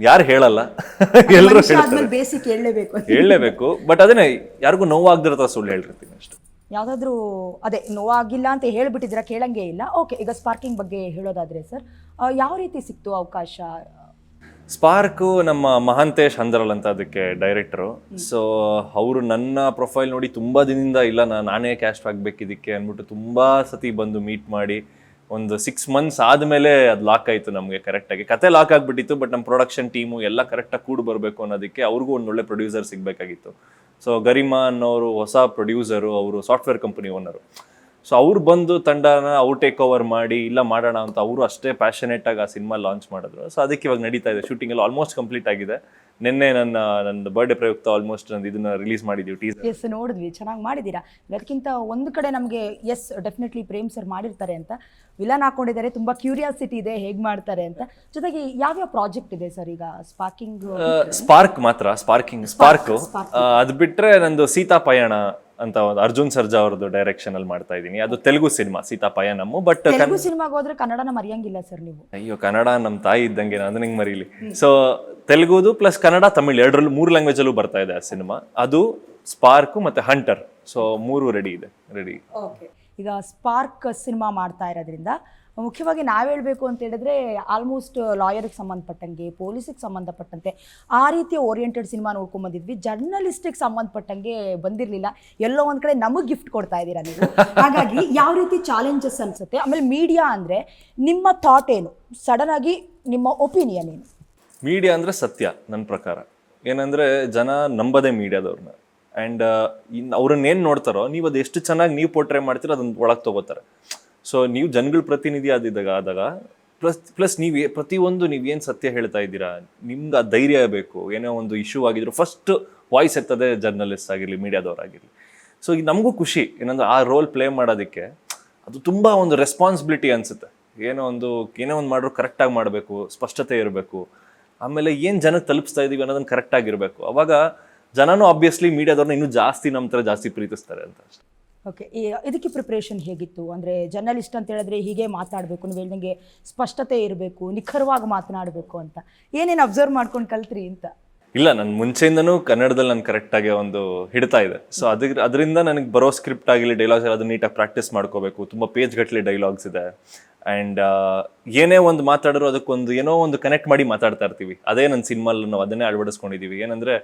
ಯಾರು ಹೇಳಲ್ಲ. ಎಲ್ಲರೂ ಹೇಳಲೇಬೇಕು ಹೇಳಲೇಬೇಕು. ಬಟ್ ಅದನ್ನೇ ಯಾರಿಗೂ ನೋವಾಗ್ದಿರೋ ಸುಳ್ಳು ಹೇಳಿರ್ತೀನಿ ಅಷ್ಟು. ಯಾವ್ದಾದ್ರು ಅದೇ ನೋವಾಗಿಲ್ಲ ಅಂತ ಹೇಳಿಬಿಟ್ಟಿದ್ದೀರಾ ಕೇಳಂಗೆ ಇಲ್ಲ. ಓಕೆ ಈಗ ಸ್ಪಾರ್ಕಿಂಗ್ ಬಗ್ಗೆ ಹೇಳೋದಾದ್ರೆ ಸರ್ ಯಾವ ರೀತಿ ಸಿಕ್ತು ಅವಕಾಶ? ಸ್ಪಾರ್ಕು ನಮ್ಮ ಮಹಾಂತೇಶ್ ಹಂದರಲ್ ಅಂತ ಅದಕ್ಕೆ ಡೈರೆಕ್ಟರು. ಸೊ ಅವರು ನನ್ನ ಪ್ರೊಫೈಲ್ ನೋಡಿ ತುಂಬ ದಿನದಿಂದ ಇಲ್ಲ ನಾನು ನಾನೇ ಕ್ಯಾಸ್ಟ್ ಆಗಬೇಕು ಇದಕ್ಕೆ ಅಂದ್ಬಿಟ್ಟು ತುಂಬ ಸತಿ ಬಂದು ಮೀಟ್ ಮಾಡಿ ಒಂದು ಸಿಕ್ಸ್ ಮಂತ್ಸ್ ಆದಮೇಲೆ ಅದು ಲಾಕ್ ಆಯಿತು ನಮಗೆ ಕರೆಕ್ಟಾಗಿ ಕತೆ ಲಾಕ್ ಆಗಿಬಿಟ್ಟಿತ್ತು ಬಟ್ ನಮ್ಮ ಪ್ರೊಡಕ್ಷನ್ ಟೀಮು ಎಲ್ಲ ಕರೆಕ್ಟಾಗಿ ಕೂಡಿ ಬರಬೇಕು ಅನ್ನೋದಕ್ಕೆ ಅವ್ರಿಗೂ ಒಂದು ಒಳ್ಳೆ ಪ್ರೊಡ್ಯೂಸರ್ ಸಿಗಬೇಕಾಗಿತ್ತು. ಸೊ ಗರಿಮಾ ಅನ್ನೋರು ಹೊಸ ಪ್ರೊಡ್ಯೂಸರು ಅವರು ಸಾಫ್ಟ್ವೇರ್ ಕಂಪನಿ ಓನರು ಸೊ ಅವ್ರು ಬಂದು ತಂಡನ ಅವ್ರು ಟೇಕ್ ಓವರ್ ಮಾಡಿ, ಇಲ್ಲ ಮಾಡೋಣ ಅಂತ ಅವರು ಅಷ್ಟೇ ಪ್ಯಾಷನೇಟ್ ಆಗಿ ಆ ಸಿನಿಮಾ ಲಾಂಚ್ ಮಾಡಿದ್ರು. ಸೊ ಅದಕ್ಕೆ ಇವಾಗ ನಡೀತಾ ಇದೆ. ಶೂಟಿಂಗ್ ಎಲ್ಲ ಆಲ್ಮೋಸ್ಟ್ ಕಂಪ್ಲೀಟ್ ಆಗಿದೆ. ನಿನ್ನೆ ನನ್ನ ನನ್ನ ಬರ್ಡೇ ಪ್ರಯುಕ್ತ ಆಲ್ಮೋಸ್ಟ್ ನಂದು ಇದನ್ನ ರಿಲೀಸ್ ಮಾಡಿದ್ವಿ ಟೀಸರ್ ಎಸ್ ನೋಡಿದ್ವಿ. ಚೆನ್ನಾಗಿ ಮಾಡಿದ್ದೀರಾ? ಅದಕ್ಕಿಂತ ಒಂದು ಕಡೆ ನಮಗೆ ಎಸ್ ಡೆಫಿನೆಟ್ಲಿ ಪ್ರೇಮ್ ಸರ್ ಮಾಡಿರ್ತಾರೆ ಅಂತ. ವಿಲನ್ ಹಾಕೊಂಡಿದ್ದಾರೆ ತುಂಬ ಕ್ಯೂರಿಯಾಸಿಟಿ ಇದೆ ಹೇಗೆ ಮಾಡ್ತಾರೆ ಅಂತ. ಜೊತೆಗೆ ಯಾವ್ಯಾವ ಪ್ರಾಜೆಕ್ಟ್ ಇದೆ ಸರ್ ಈಗ? ಸ್ಪಾರ್ಕಿಂಗ್ ಸ್ಪಾರ್ಕ್ ಮಾತ್ರ ಸ್ಪಾರ್ಕಿಂಗ್ ಸ್ಪಾರ್ಕ್ ಅದು ಬಿಟ್ರೆ ನಂದು ಸೀತಾ ಪಯಣ ಅಂತ ಒಂದು ಅರ್ಜುನ್ ಸರ್ಜಾ ಅವ್ರದ್ದು ಡೈರೆಕ್ಷನ್ ಅಲ್ಲಿ ಮಾಡ್ತಾ ಇದ್ದೀನಿ. ಅದು ತೆಲುಗು ಸಿನಿಮಾ ಸೀತಾ ಪಯಣಮ್ಮು ಬಟ್ ತೆಲುಗು ಸಿನಿಮಾಗೆ ಹೋದ್ರೆ ಕನ್ನಡನ ಮರೆಯಂಗಿಲ್ಲ ಸರ್ ನೀವು. ಅಯ್ಯೋ ಕನ್ನಡ ನಮ್ಮ ತಾಯಿ ಇದ್ದಂಗೆ ನಾನು ನಿಂಗೆ ಮರೀಲಿ? ಸೊ ತೆಲುಗುದು ಪ್ಲಸ್ ಕನ್ನಡ, ತಮಿಳ್ ಎರಡರಲ್ಲೂ ಮೂರು ಲ್ಯಾಂಗ್ವೇಜ್ ಅಲ್ಲೂ ಬರ್ತಾ ಇದೆ ಆ ಸಿನಿಮಾ. ಅದು ಸ್ಪಾರ್ಕ್ ಮತ್ತೆ ಹಂಟರ್ ಸೊ ಮೂರು ರೆಡಿ ಇದೆ ರೆಡಿ ಓಕೆ ಈಗ ಸ್ಪಾರ್ಕ್ ಸಿನಿಮಾ ಮಾಡ್ತಾ ಇರೋದ್ರಿಂದ ಮುಖ್ಯವಾಗಿ ನಾವು ಹೇಳಬೇಕು ಅಂತ ಹೇಳಿದ್ರೆ ಆಲ್ಮೋಸ್ಟ್ ಲಾಯರ್ಗೆ ಸಂಬಂಧಪಟ್ಟಂಗೆ ಪೊಲೀಸಿಗೆ ಸಂಬಂಧಪಟ್ಟಂತೆ ಆ ರೀತಿಯ ಓರಿಯೆಂಟೆಡ್ ಸಿನಿಮಾ ನೋಡ್ಕೊಂಡ್ ಬಂದಿದ್ವಿ. ಜರ್ನಲಿಸ್ಟಿಗೆ ಸಂಬಂಧಪಟ್ಟಂಗೆ ಬಂದಿರಲಿಲ್ಲ. ಎಲ್ಲೋ ಒಂದು ಕಡೆ ನಮಗೆ ಗಿಫ್ಟ್ ಕೊಡ್ತಾ ಇದ್ದೀರಾ ನೀವು. ಹಾಗಾಗಿ ಯಾವ ರೀತಿ ಚಾಲೆಂಜಸ್ ಅನ್ಸುತ್ತೆ? ಆಮೇಲೆ ಮೀಡಿಯಾ ಅಂದರೆ ನಿಮ್ಮ ಥಾಟ್ ಏನು? ಸಡನ್ ಆಗಿ ನಿಮ್ಮ ಒಪಿನಿಯನ್ ಏನು? ಮೀಡಿಯಾ ಅಂದರೆ ಸತ್ಯ ನನ್ನ ಪ್ರಕಾರ. ಏನಂದರೆ ಜನ ನಂಬದೆ ಮೀಡಿಯಾದವ್ರನ್ನ ಆ್ಯಂಡ್ ಇನ್ನು ಅವ್ರನ್ನೇನು ನೋಡ್ತಾರೋ, ನೀವು ಅದು ಎಷ್ಟು ಚೆನ್ನಾಗಿ ನೀವು ಪೋಟ್ರೆ ಮಾಡ್ತೀರೋ ಅದನ್ನ ಒಳಗೆ ತೊಗೋತಾರೆ. ಸೊ ನೀವು ಜನಗಳ ಪ್ರತಿನಿಧಿ ಆದಿದ್ದಾಗ, ಆದಾಗ, ಪ್ಲಸ್ ಪ್ಲಸ್ ನೀವು ಪ್ರತಿಯೊಂದು ನೀವು ಏನು ಸತ್ಯ ಹೇಳ್ತಾ ಇದ್ದೀರಾ, ನಿಮ್ಗೆ ಆ ಧೈರ್ಯ ಬೇಕು, ಏನೋ ಒಂದು ಇಶ್ಯೂ ಆಗಿದ್ರು ಫಸ್ಟ್ ವಾಯ್ಸ್ ಎತ್ತದೆ ಜರ್ನಲಿಸ್ಟ್ ಆಗಿರಲಿ ಮೀಡಿಯಾದವರಾಗಿರಲಿ ಸೊ ಈಗ ನಮಗೂ ಖುಷಿ, ಏನಂದ್ರೆ ಆ ರೋಲ್ ಪ್ಲೇ ಮಾಡೋದಕ್ಕೆ ಅದು ತುಂಬ ಒಂದು ರೆಸ್ಪಾನ್ಸಿಬಿಲಿಟಿ ಅನಿಸುತ್ತೆ. ಏನೋ ಒಂದು ಏನೋ ಒಂದು ಮಾಡಿದ್ರು ಕರೆಕ್ಟಾಗಿ ಮಾಡಬೇಕು, ಸ್ಪಷ್ಟತೆ ಇರಬೇಕು ಆಮೇಲೆ ಏನು ಜನಕ್ಕೆ ತಲುಪಿಸ್ತಾ ಇದ್ದೀವಿ ಅನ್ನೋದನ್ನ ಕರೆಕ್ಟಾಗಿರಬೇಕು ಅವಾಗ ಜನನೂ ಆಬ್ವಿಯಸ್ಲಿ ಮೀಡಿಯಾದವ್ರನ್ನ ಇನ್ನೂ ಜಾಸ್ತಿ ನಮ್ಮ ಥರ ಜಾಸ್ತಿ ಪ್ರೀತಿಸ್ತಾರೆ ಅಂತ ಅಷ್ಟೇ. ಓಕೆ ಇದಕ್ಕೆ ಪ್ರಿಪ್ರೇಷನ್ ಹೇಗಿತ್ತು? ಅಂದರೆ ಜರ್ನಲಿಸ್ಟ್ ಅಂತ ಹೇಳಿದ್ರೆ ಹೀಗೆ ಮಾತಾಡಬೇಕು, ನೀವು ಹೇಳ್ದಂಗೆ ಸ್ಪಷ್ಟತೆ ಇರಬೇಕು, ನಿಖರವಾಗಿ ಮಾತನಾಡಬೇಕು ಅಂತ. ಏನೇನು ಅಬ್ಸರ್ವ್ ಮಾಡ್ಕೊಂಡು ಕಲ್ತ್ರಿ ಅಂತ? ಇಲ್ಲ, ನಾನು ಮುಂಚೆಯಿಂದನೂ ಕನ್ನಡದಲ್ಲಿ ನಾನು ಕರೆಕ್ಟಾಗಿ ಒಂದು ಹಿಡ್ತಾ ಇದೆ. ಸೊ ಅದ್ರ, ಅದರಿಂದ ನನಗೆ ಬರೋ ಸ್ಕ್ರಿಪ್ಟ್ ಆಗಿರಲಿ ಡೈಲಾಗ್ಸ್ ಅದನ್ನ ನೀಟಾಗಿ ಪ್ರಾಕ್ಟೀಸ್ ಮಾಡ್ಕೋಬೇಕು. ತುಂಬ ಪೇಜ್ ಗಟ್ಟಲೆ ಡೈಲಾಗ್ಸ್ ಇದೆ. ಆ್ಯಂಡ್ ಏನೇ ಒಂದು ಮಾತಾಡೋರು ಅದಕ್ಕೊಂದು ಏನೋ ಒಂದು ಕನೆಕ್ಟ್ ಮಾಡಿ ಮಾತಾಡ್ತಾ ಇರ್ತೀವಿ. ಅದೇ ನನ್ನ ಸಿನಿಮಾಲ್ ನಾವು ಅದನ್ನೇ ಅಳವಡಿಸ್ಕೊಂಡಿದ್ದೀವಿ ಏನಂದರೆ,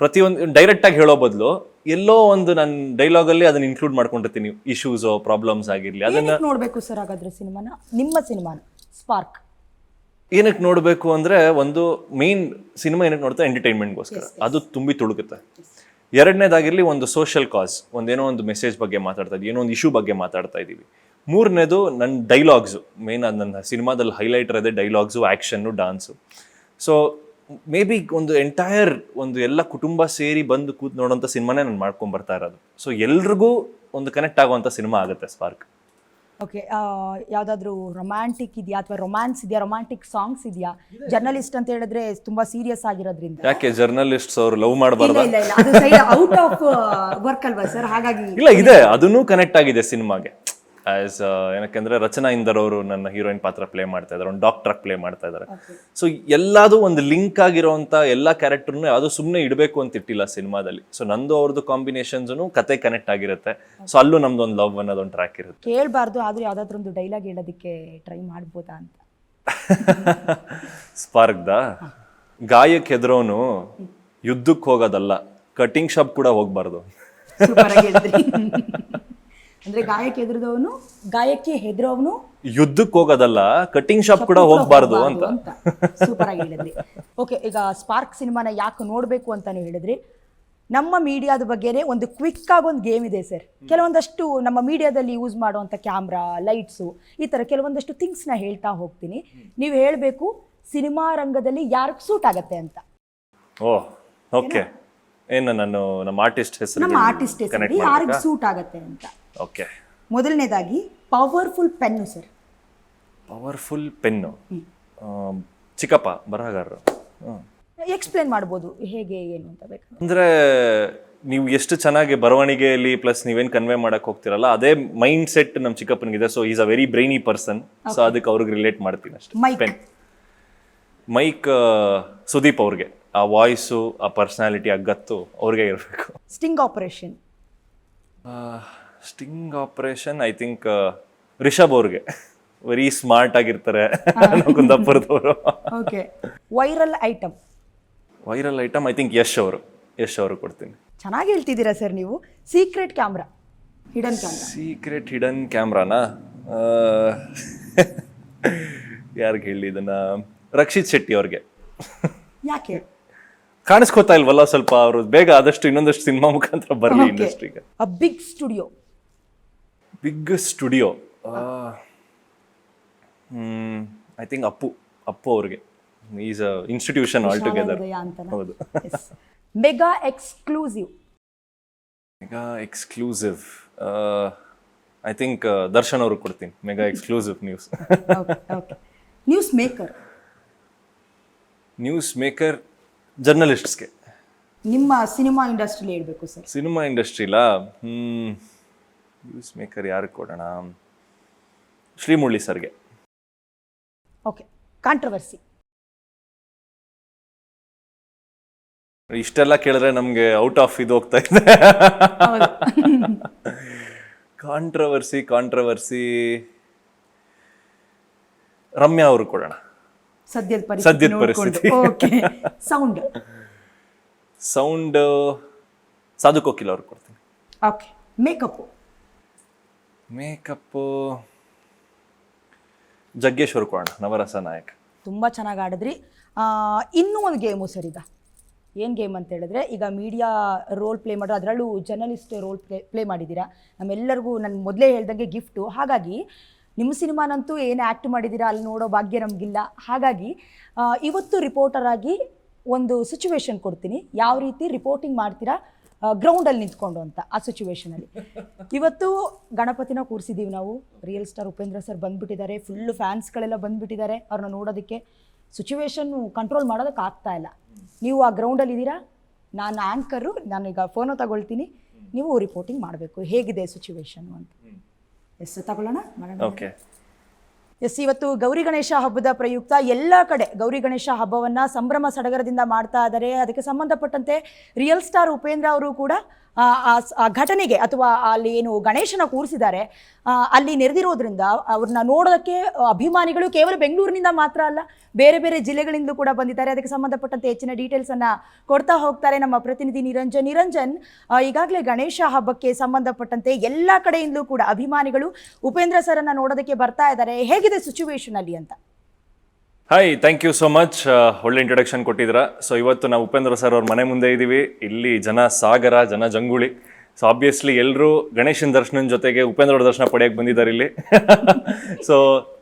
ಪ್ರತಿಯೊಂದು ಡೈರೆಕ್ಟಾಗಿ ಹೇಳೋ ಬದಲು ಎಲ್ಲೋ ಒಂದು ನನ್ನ ಡೈಲಾಗಲ್ಲಿ ಅದನ್ನ ಇನ್ಕ್ಲೂಡ್ ಮಾಡ್ಕೊಂಡಿರ್ತೀನಿ. ಇಶ್ಯೂಸೋ ಪ್ರಾಬ್ಲಮ್ಸ್ ಆಗಿರಲಿ, ಅದನ್ನ ನೋಡಬೇಕು ಸರ್ ಹಾಗಾದ್ರೆ ಸಿನಿಮಾನ ನಿಮ್ಮ ಸಿನಿಮಾನ ಸ್ಪಾರ್ಕ್ ಏನಕ್ಕೆ ನೋಡಬೇಕು ಅಂದರೆ ಒಂದು ಮೇನ್ ಸಿನಿಮಾ ಏನಕ್ಕೆ ನೋಡ್ತಾ ಎಂಟರ್ಟೈನ್ಮೆಂಟ್ಗೋಸ್ಕರ ಅದು ತುಂಬಿ ತುಳುಕುತ್ತೆ. ಎರಡನೇದಾಗಿರಲಿ ಒಂದು ಸೋಷಿಯಲ್ ಕಾಸ್ ಒಂದೇನೋ ಒಂದು ಮೆಸೇಜ್ ಬಗ್ಗೆ ಮಾತಾಡ್ತಾ ಇದ್ದೀವಿ ಏನೋ ಒಂದು ಇಶ್ಯೂ ಬಗ್ಗೆ ಮಾತಾಡ್ತಾ ಇದ್ದೀವಿ. ಮೂರನೇದು ನನ್ನ ಡೈಲಾಗ್ಸು ಮೇನ್ ಅದು ನನ್ನ ಸಿನಿಮಾದಲ್ಲಿ ಹೈಲೈಟ್ ಇರೋದೇ dialogues action dance so maybe ಒಂದು ಎಂಟೈರ್ ಒಂದು ಎಲ್ಲ ಕುಟುಂಬ ಸೇರಿ ಬಂದು ಕೂತ್ ನೋಡೋಂಥ ಸಿನಿಮಾನೇ ನಾನು ಮಾಡ್ಕೊಂಡು ಬರ್ತಾ ಇರೋದು. ಸೊ ಎಲ್ರಿಗೂ ಒಂದು ಕನೆಕ್ಟ್ ಆಗುವಂಥ ಸಿನಿಮಾ ಆಗುತ್ತೆ ಸ್ಪಾರ್ಕ್ ಓಕೆ ಯಾವುದಾದ್ರೂ ರೊಮ್ಯಾಂಟಿಕ್ ಇದೆಯಾ ಅಥವಾ ರೊಮ್ಯಾನ್ಸ್ ಇದೆಯಾ ರೊಮ್ಯಾಂಟಿಕ್ ಸಾಂಗ್ಸ್ ಇದೆಯಾ? ಜರ್ನಲಿಸ್ಟ್ ಅಂತ ಹೇಳಿದ್ರೆ ತುಂಬಾ ಸೀರಿಯಸ್ ಆಗಿರೋದ್ರಿಂದ. ಯಾಕೆ ಜರ್ನಲಿಸ್ಟ್ಸ್ ಅವರು ಲವ್ ಮಾಡಬಾರ್ದು ಇಲ್ಲ ಇಲ್ಲ ಅದು ಸೈಡ್ ಔಟ್ ಆಫ್ ವರ್ಕ್ ಅಲ್ವಾ ಸರ್ ಹಾಗಾಗಿ ಇಲ್ಲ ಇದೆ ಅದನ್ನು ಕನೆಕ್ಟ್ ಆಗಿದೆ ಸಿನಿಮಾಗೆ. ಆಸ್ ಏನಕ್ಕೆಂದ್ರೆ ರಚನಾ ಇಂದರ್ ಅವರು ನನ್ನ ಹೀರೋಯಿನ್ ಪಾತ್ರ ಪ್ಲೇ ಮಾಡ್ತಾ ಇದ್ದಾರೆ ಒಂದು ಡಾಕ್ಟರ್ ಪ್ಲೇ ಮಾಡ್ತಾ ಇದ್ದಾರೆ. ಸೊ ಎಲ್ಲಾದು ಒಂದು ಲಿಂಕ್ ಆಗಿರುವಂತ ಎಲ್ಲ ಕ್ಯಾರೆಕ್ಟರ್ನು ಯಾವುದು ಸುಮ್ಮನೆ ಇಡಬೇಕು ಅಂತ ಇಟ್ಟಿಲ್ಲ ಸಿನಿಮಾದಲ್ಲಿ. ಸೊ ನಂದು ಅವ್ರದ್ದು ಕಾಂಬಿನೇಷನ್ಸ್ನು ಕತೆ ಕನೆಕ್ಟ್ ಆಗಿರುತ್ತೆ. ಸೊ ಅಲ್ಲೂ ನಮ್ದು ಒಂದು ಲವ್ ಅನ್ನೋದೊಂದು ಟ್ರ್ಯಾಕ್ ಇರುತ್ತೆ. ಕೇಳಬಾರ್ದು ಆದ್ರೆ ಯಾವ್ದಾದ್ರು ಒಂದು ಡೈಲಾಗ್ ಹೇಳೋದಕ್ಕೆ ಟ್ರೈ ಮಾಡ್ಬೋದಾ ಅಂತ. ಸ್ಪಾರ್ಕ್ದ ಗಾಯಕ್ಕೆ ಹೆದ್ರೋನು ಯುದ್ಧಕ್ಕೆ ಹೋಗೋದಲ್ಲ ಕಟಿಂಗ್ ಶಾಪ್ ಕೂಡ ಹೋಗ್ಬಾರ್ದು. ಅಂದ್ರೆ ಗಾಯಕ್ಕೆ ಹೆದರಿದವನು ಗಾಯಕ್ಕೆ ಹೆದರೋವನು ಯುದ್ಧಕ್ಕೆ ಹೋಗೋದಲ್ಲ ಕಟಿಂಗ್ ಶಾಪ್ ಕೂಡ ಹೋಗಬಾರದು ಅಂತ. ಸೂಪರ್ ಆಗಿ ಹೇಳಿದ್ರಿ. ಓಕೆ ಈಗ ಸ್ಪಾರ್ಕ್ ಸಿನಿಮಾನ ಯಾಕೆ ನೋಡಬೇಕು ಅಂತ ನೀವು ಹೇಳಿದ್ರಿ. ನಮ್ಮ ಮೀಡಿಯಾದ ಬಗ್ಗೆನೇ ಒಂದು ಕ್ವಿಕ್ ಆಗಿ ಒಂದು ಗೇಮ್ ಇದೆ ಸರ್ ಕೆಲವೊಂದಷ್ಟು ನಮ್ಮ ಮೀಡಿಯಾದಲ್ಲಿ ಯೂಸ್ ಮಾಡುವಂಥ ಕ್ಯಾಮ್ರಾ ಲೈಟ್ಸು ಈ ಥರ ಕೆಲವೊಂದಷ್ಟು ಥಿಂಗ್ಸ್ನ ಹೇಳ್ತಾ ಹೋಗ್ತೀನಿ. ನೀವು ಹೇಳಬೇಕು ಸಿನಿಮಾ ರಂಗದಲ್ಲಿ ಯಾರಿಗೆ ಸೂಟ್ ಆಗತ್ತೆ ಅಂತ. ಓ ಓಕೆ ಏನು? ನಾನು ನಮ್ಮ ಆರ್ಟಿಸ್ಟ್ ಹೆಸರು ನಮ್ಮ ಆರ್ಟಿಸ್ಟ್ ಹೆಸರು ಯಾರಿಗೆ ಸೂಟ್ ಆಗತ್ತೆ ಅಂತ. ಓಕೆ ಮೊದಲನೇದಾಗಿ powerful pen sir powerful pen ಚಿಕ್ಕಪ್ಪ ಬರಹಗಾರರು. ಎಕ್ಸ್ಪ್ಲೇನ್ ಮಾಡ್ಬೋದು ಹೇಗೆ ಏನು ಅಂತ ಬೇಕು ಅಂದ್ರೆ ನೀವು ಎಷ್ಟು ಚೆನ್ನಾಗಿ ಬರವಣಿಗೆಯಲ್ಲಿ ಪ್ಲಸ್ ನೀವೇನು ಕನ್ವೆ ಮಾಡಕ್ಕೆ ಹೋಗ್ತಿರಲ್ಲ ಅದೇ ಮೈಂಡ್ ಸೆಟ್ ನಮ್ಮ ಚಿಕ್ಕಪ್ಪನಿಗಿದೆ so is a very brainy person so ಅದಕ್ಕೆ ಅವ್ರಿಗೆ ರಿಲೇಟ್ ಮಾಡ್ತೀನಿ ಅಷ್ಟೇ. ಮೈಕ್ ಪೆನ್ ಮೈಕ್ ಸುದೀಪ್ ಅವ್ರಿಗೆ. ಆ ವಾಯ್ಸು ಆ ಪರ್ಸನಾಲಿಟಿ ಆ ಗತ್ತು ಅವ್ರಿಗೆ ಇರಬೇಕು. Sting operation sting operation I think Rishab ಅವ್ರಿಗೆ. ವೆರಿ ಸ್ಮಾರ್ಟ್ ಆಗಿರ್ತಾರೆ ಕುಂದಾಪುರದವರು okay viral item viral item I think Yash ಅವರು. ಯಶ್ ಅವರು ಕೊಡ್ತೀನಿ. ಚೆನ್ನಾಗಿ ಹೇಳ್ತಿದ್ದೀರಾ ಸರ್ ನೀವು? Secret camera hidden camera secret hidden ಕ್ಯಾಮ್ರಾನಾ ಯಾರಿಗೆ ಹೇಳಿ ಇದನ್ನ? ರಕ್ಷಿತ್ ಶೆಟ್ಟಿ ಅವ್ರಿಗೆ. ಯಾಕೆ? ಕಾಣಿಸ್ಕೋತಾ ಇಲ್ವಲ್ಲ ಸ್ವಲ್ಪ ಅವರು? ಬೇಗ ಆದಷ್ಟು ಇನ್ನೊಂದಷ್ಟು ಸಿನಿಮಾ ಮುಖಾಂತರ ಬರಲಿ. ಇಂಡಸ್ಟ್ರಿಗೆ a big studio big studio hmm I think Appu Appu ಅವ್ರಿಗೆ. Is a institution all together? ಹೌದು. Mega exclusive mega exclusive I think Darshan ಅವ್ರಿಗೆ ಕೊಡ್ತೀನಿ. Mega exclusive news news maker news maker ಜರ್ನಲಿಸ್ಟ್ಸ್ಗೆ ನಿಮ್ಮ ಸಿನಿಮಾ ಇಂಡಸ್ಟ್ರಿಲಿ ಹೇಳ್ಬೇಕು ಸರ್ ಸಿನಿಮಾ ಇಂಡಸ್ಟ್ರಿಲಾ hmm news maker ಯಾರಿಗೆ ಕೊಡೋಣ? ಶ್ರೀಮುರಳಿ ಸರ್ಗೆ. ಓಕೆ ಕಾಂಟ್ರವರ್ಸಿ ಇಷ್ಟೆಲ್ಲ ಕೇಳಿದ್ರೆ ನಮಗೆ ಔಟ್ ಆಫ್ ಇದು ಹೋಗ್ತಾ ಇದೆ. ಕಾಂಟ್ರವರ್ಸಿ ಕಾಂಟ್ರವರ್ಸಿ ರಮ್ಯಾ ಅವರು ಕೊಡೋಣ. ಸದ್ಯದ ಸದ್ಯದ ಪರಿಸ್ಥಿತಿ. ಸೌಂಡ್ ಸೌಂಡ್ ಸಾಧು ಕೋಕಿಲ್ ಅವ್ರಿಗೆ ಕೊಡ್ತೀನಿ. Okay makeup makeup. ಜಗ್ಗೇಶ್ ಕೋಣ ನವರಸ ನಾಯಕ್. ತುಂಬ ಚೆನ್ನಾಗಿ ಆಡಿದ್ರಿ. ಇನ್ನೂ ಒಂದು ಗೇಮು ಸರ್ ಈಗ. ಏನು ಗೇಮ್ ಅಂತ ಹೇಳಿದ್ರೆ ಈಗ ಮೀಡಿಯಾ ರೋಲ್ ಪ್ಲೇ ಮಾಡೋ ಅದರಲ್ಲೂ ಜರ್ನಲಿಸ್ಟ್ ರೋಲ್ ಪ್ಲೇ ಪ್ಲೇ ಮಾಡಿದ್ದೀರಾ? ನಮ್ಮೆಲ್ಲರಿಗೂ ನಾನು ಮೊದಲೇ ಹೇಳ್ದಂಗೆ ಗಿಫ್ಟು. ಹಾಗಾಗಿ ನಿಮ್ಮ ಸಿನಿಮಾನಂತೂ ಏನು ಆ್ಯಕ್ಟ್ ಮಾಡಿದ್ದೀರಾ? ಅಲ್ಲಿ ನೋಡೋ ಭಾಗ್ಯ ನಮಗಿಲ್ಲ. ಹಾಗಾಗಿ ಇವತ್ತು ರಿಪೋರ್ಟರ್ ಆಗಿ ಒಂದು ಸಿಚುವೇಶನ್ ಕೊಡ್ತೀನಿ. ಯಾವ ರೀತಿ ರಿಪೋರ್ಟಿಂಗ್ ಮಾಡ್ತೀರಾ? ಗ್ರೌಂಡಲ್ಲಿ ನಿಂತ್ಕೊಂಡು ಅಂತ ಆ ಸಿಚುವೇಶನಲ್ಲಿ ಇವತ್ತು ಗಣಪತಿನ ಕೂರಿಸಿದ್ದೀವಿ ನಾವು. ರಿಯಲ್ ಸ್ಟಾರ್ ಉಪೇಂದ್ರ ಸರ್ ಬಂದ್ಬಿಟ್ಟಿದ್ದಾರೆ. ಫುಲ್ಲು ಫ್ಯಾನ್ಸ್ಗಳೆಲ್ಲ ಬಂದ್ಬಿಟ್ಟಿದ್ದಾರೆ. ಅವ್ರನ್ನ ನೋಡೋದಕ್ಕೆ ಸಿಚುವೇಶನ್ನು ಕಂಟ್ರೋಲ್ ಮಾಡೋದಕ್ಕೆ ಆಗ್ತಾ ಇಲ್ಲ. ನೀವು ಆ ಗ್ರೌಂಡಲ್ಲಿ ಇದ್ದೀರಾ? ನಾನು ಆ್ಯಂಕರು ನಾನೀಗ ಫೋನು ತಗೊಳ್ತೀನಿ. ನೀವು ರಿಪೋರ್ಟಿಂಗ್ ಮಾಡಬೇಕು. ಹೇಗಿದೆ ಸಿಚುವೇಶನ್ ಅಂತ. ಎಸ್ ತಗೊಳ್ಳೋಣ? ಮಾಡೋಣ. ಓಕೆ ಎಸ್, ಇವತ್ತು ಗೌರಿ ಗಣೇಶ ಹಬ್ಬದ ಪ್ರಯುಕ್ತ ಎಲ್ಲ ಕಡೆ ಗೌರಿ ಗಣೇಶ ಹಬ್ಬವನ್ನು ಸಂಭ್ರಮ ಸಡಗರದಿಂದ ಮಾಡ್ತಾ ಇದ್ದಾರೆ. ಅದಕ್ಕೆ ಸಂಬಂಧಪಟ್ಟಂತೆ ರಿಯಲ್ ಸ್ಟಾರ್ ಉಪೇಂದ್ರ ಅವರು ಕೂಡ ಆ, ಘಟನೆಗೆ ಅಥವಾ ಅಲ್ಲಿ ಏನು ಗಣೇಶನ ಕೂರಿಸಿದ್ದಾರೆ ಅಲ್ಲಿ ನೆರೆದಿರೋದ್ರಿಂದ ಅವ್ರನ್ನ ನೋಡೋದಕ್ಕೆ ಅಭಿಮಾನಿಗಳು ಕೇವಲ ಬೆಂಗಳೂರಿನಿಂದ ಮಾತ್ರ ಅಲ್ಲ ಬೇರೆ ಬೇರೆ ಜಿಲ್ಲೆಗಳಿಂದಲೂ ಕೂಡ ಬಂದಿದ್ದಾರೆ. ಅದಕ್ಕೆ ಸಂಬಂಧಪಟ್ಟಂತೆ ಹೆಚ್ಚಿನ ಡೀಟೇಲ್ಸ್ ಅನ್ನ ಕೊಡ್ತಾ ಹೋಗ್ತಾರೆ ನಮ್ಮ ಪ್ರತಿನಿಧಿ ನಿರಂಜನ್. ನಿರಂಜನ್ ಈಗಾಗಲೇ ಗಣೇಶ ಹಬ್ಬಕ್ಕೆ ಸಂಬಂಧಪಟ್ಟಂತೆ ಎಲ್ಲ ಕಡೆಯಿಂದಲೂ ಕೂಡ ಅಭಿಮಾನಿಗಳು ಉಪೇಂದ್ರ ಸರನ್ನು ನೋಡೋದಕ್ಕೆ ಬರ್ತಾ ಇದ್ದಾರೆ. ಹೇಗಿದೆ ಸಿಚುವೇಶನ್ ಅಲ್ಲಿ ಅಂತ? Hi thank you so much ಒಳ್ಳೆ ಇಂಟ್ರೊಡಕ್ಷನ್ ಕೊಟ್ಟಿದ್ದೀರಾ. ಸೊ ಇವತ್ತು ನಾವು ಉಪೇಂದ್ರ ಸರ್ ಅವ್ರ ಮನೆ ಮುಂದೆ ಇದ್ದೀವಿ ಇಲ್ಲಿ ಜನ ಸಾಗರ, ಜನ ಜಂಗುಳಿ. ಸೊ ಆಬ್ವಿಯಸ್ಲಿ ಎಲ್ಲರೂ ಗಣೇಶನ ದರ್ಶನದ ಜೊತೆಗೆ ಉಪೇಂದ್ರ ದರ್ಶನ ಪಡೆಯಕ್ಕೆ ಬಂದಿದ್ದಾರೆ ಇಲ್ಲಿ. ಸೊ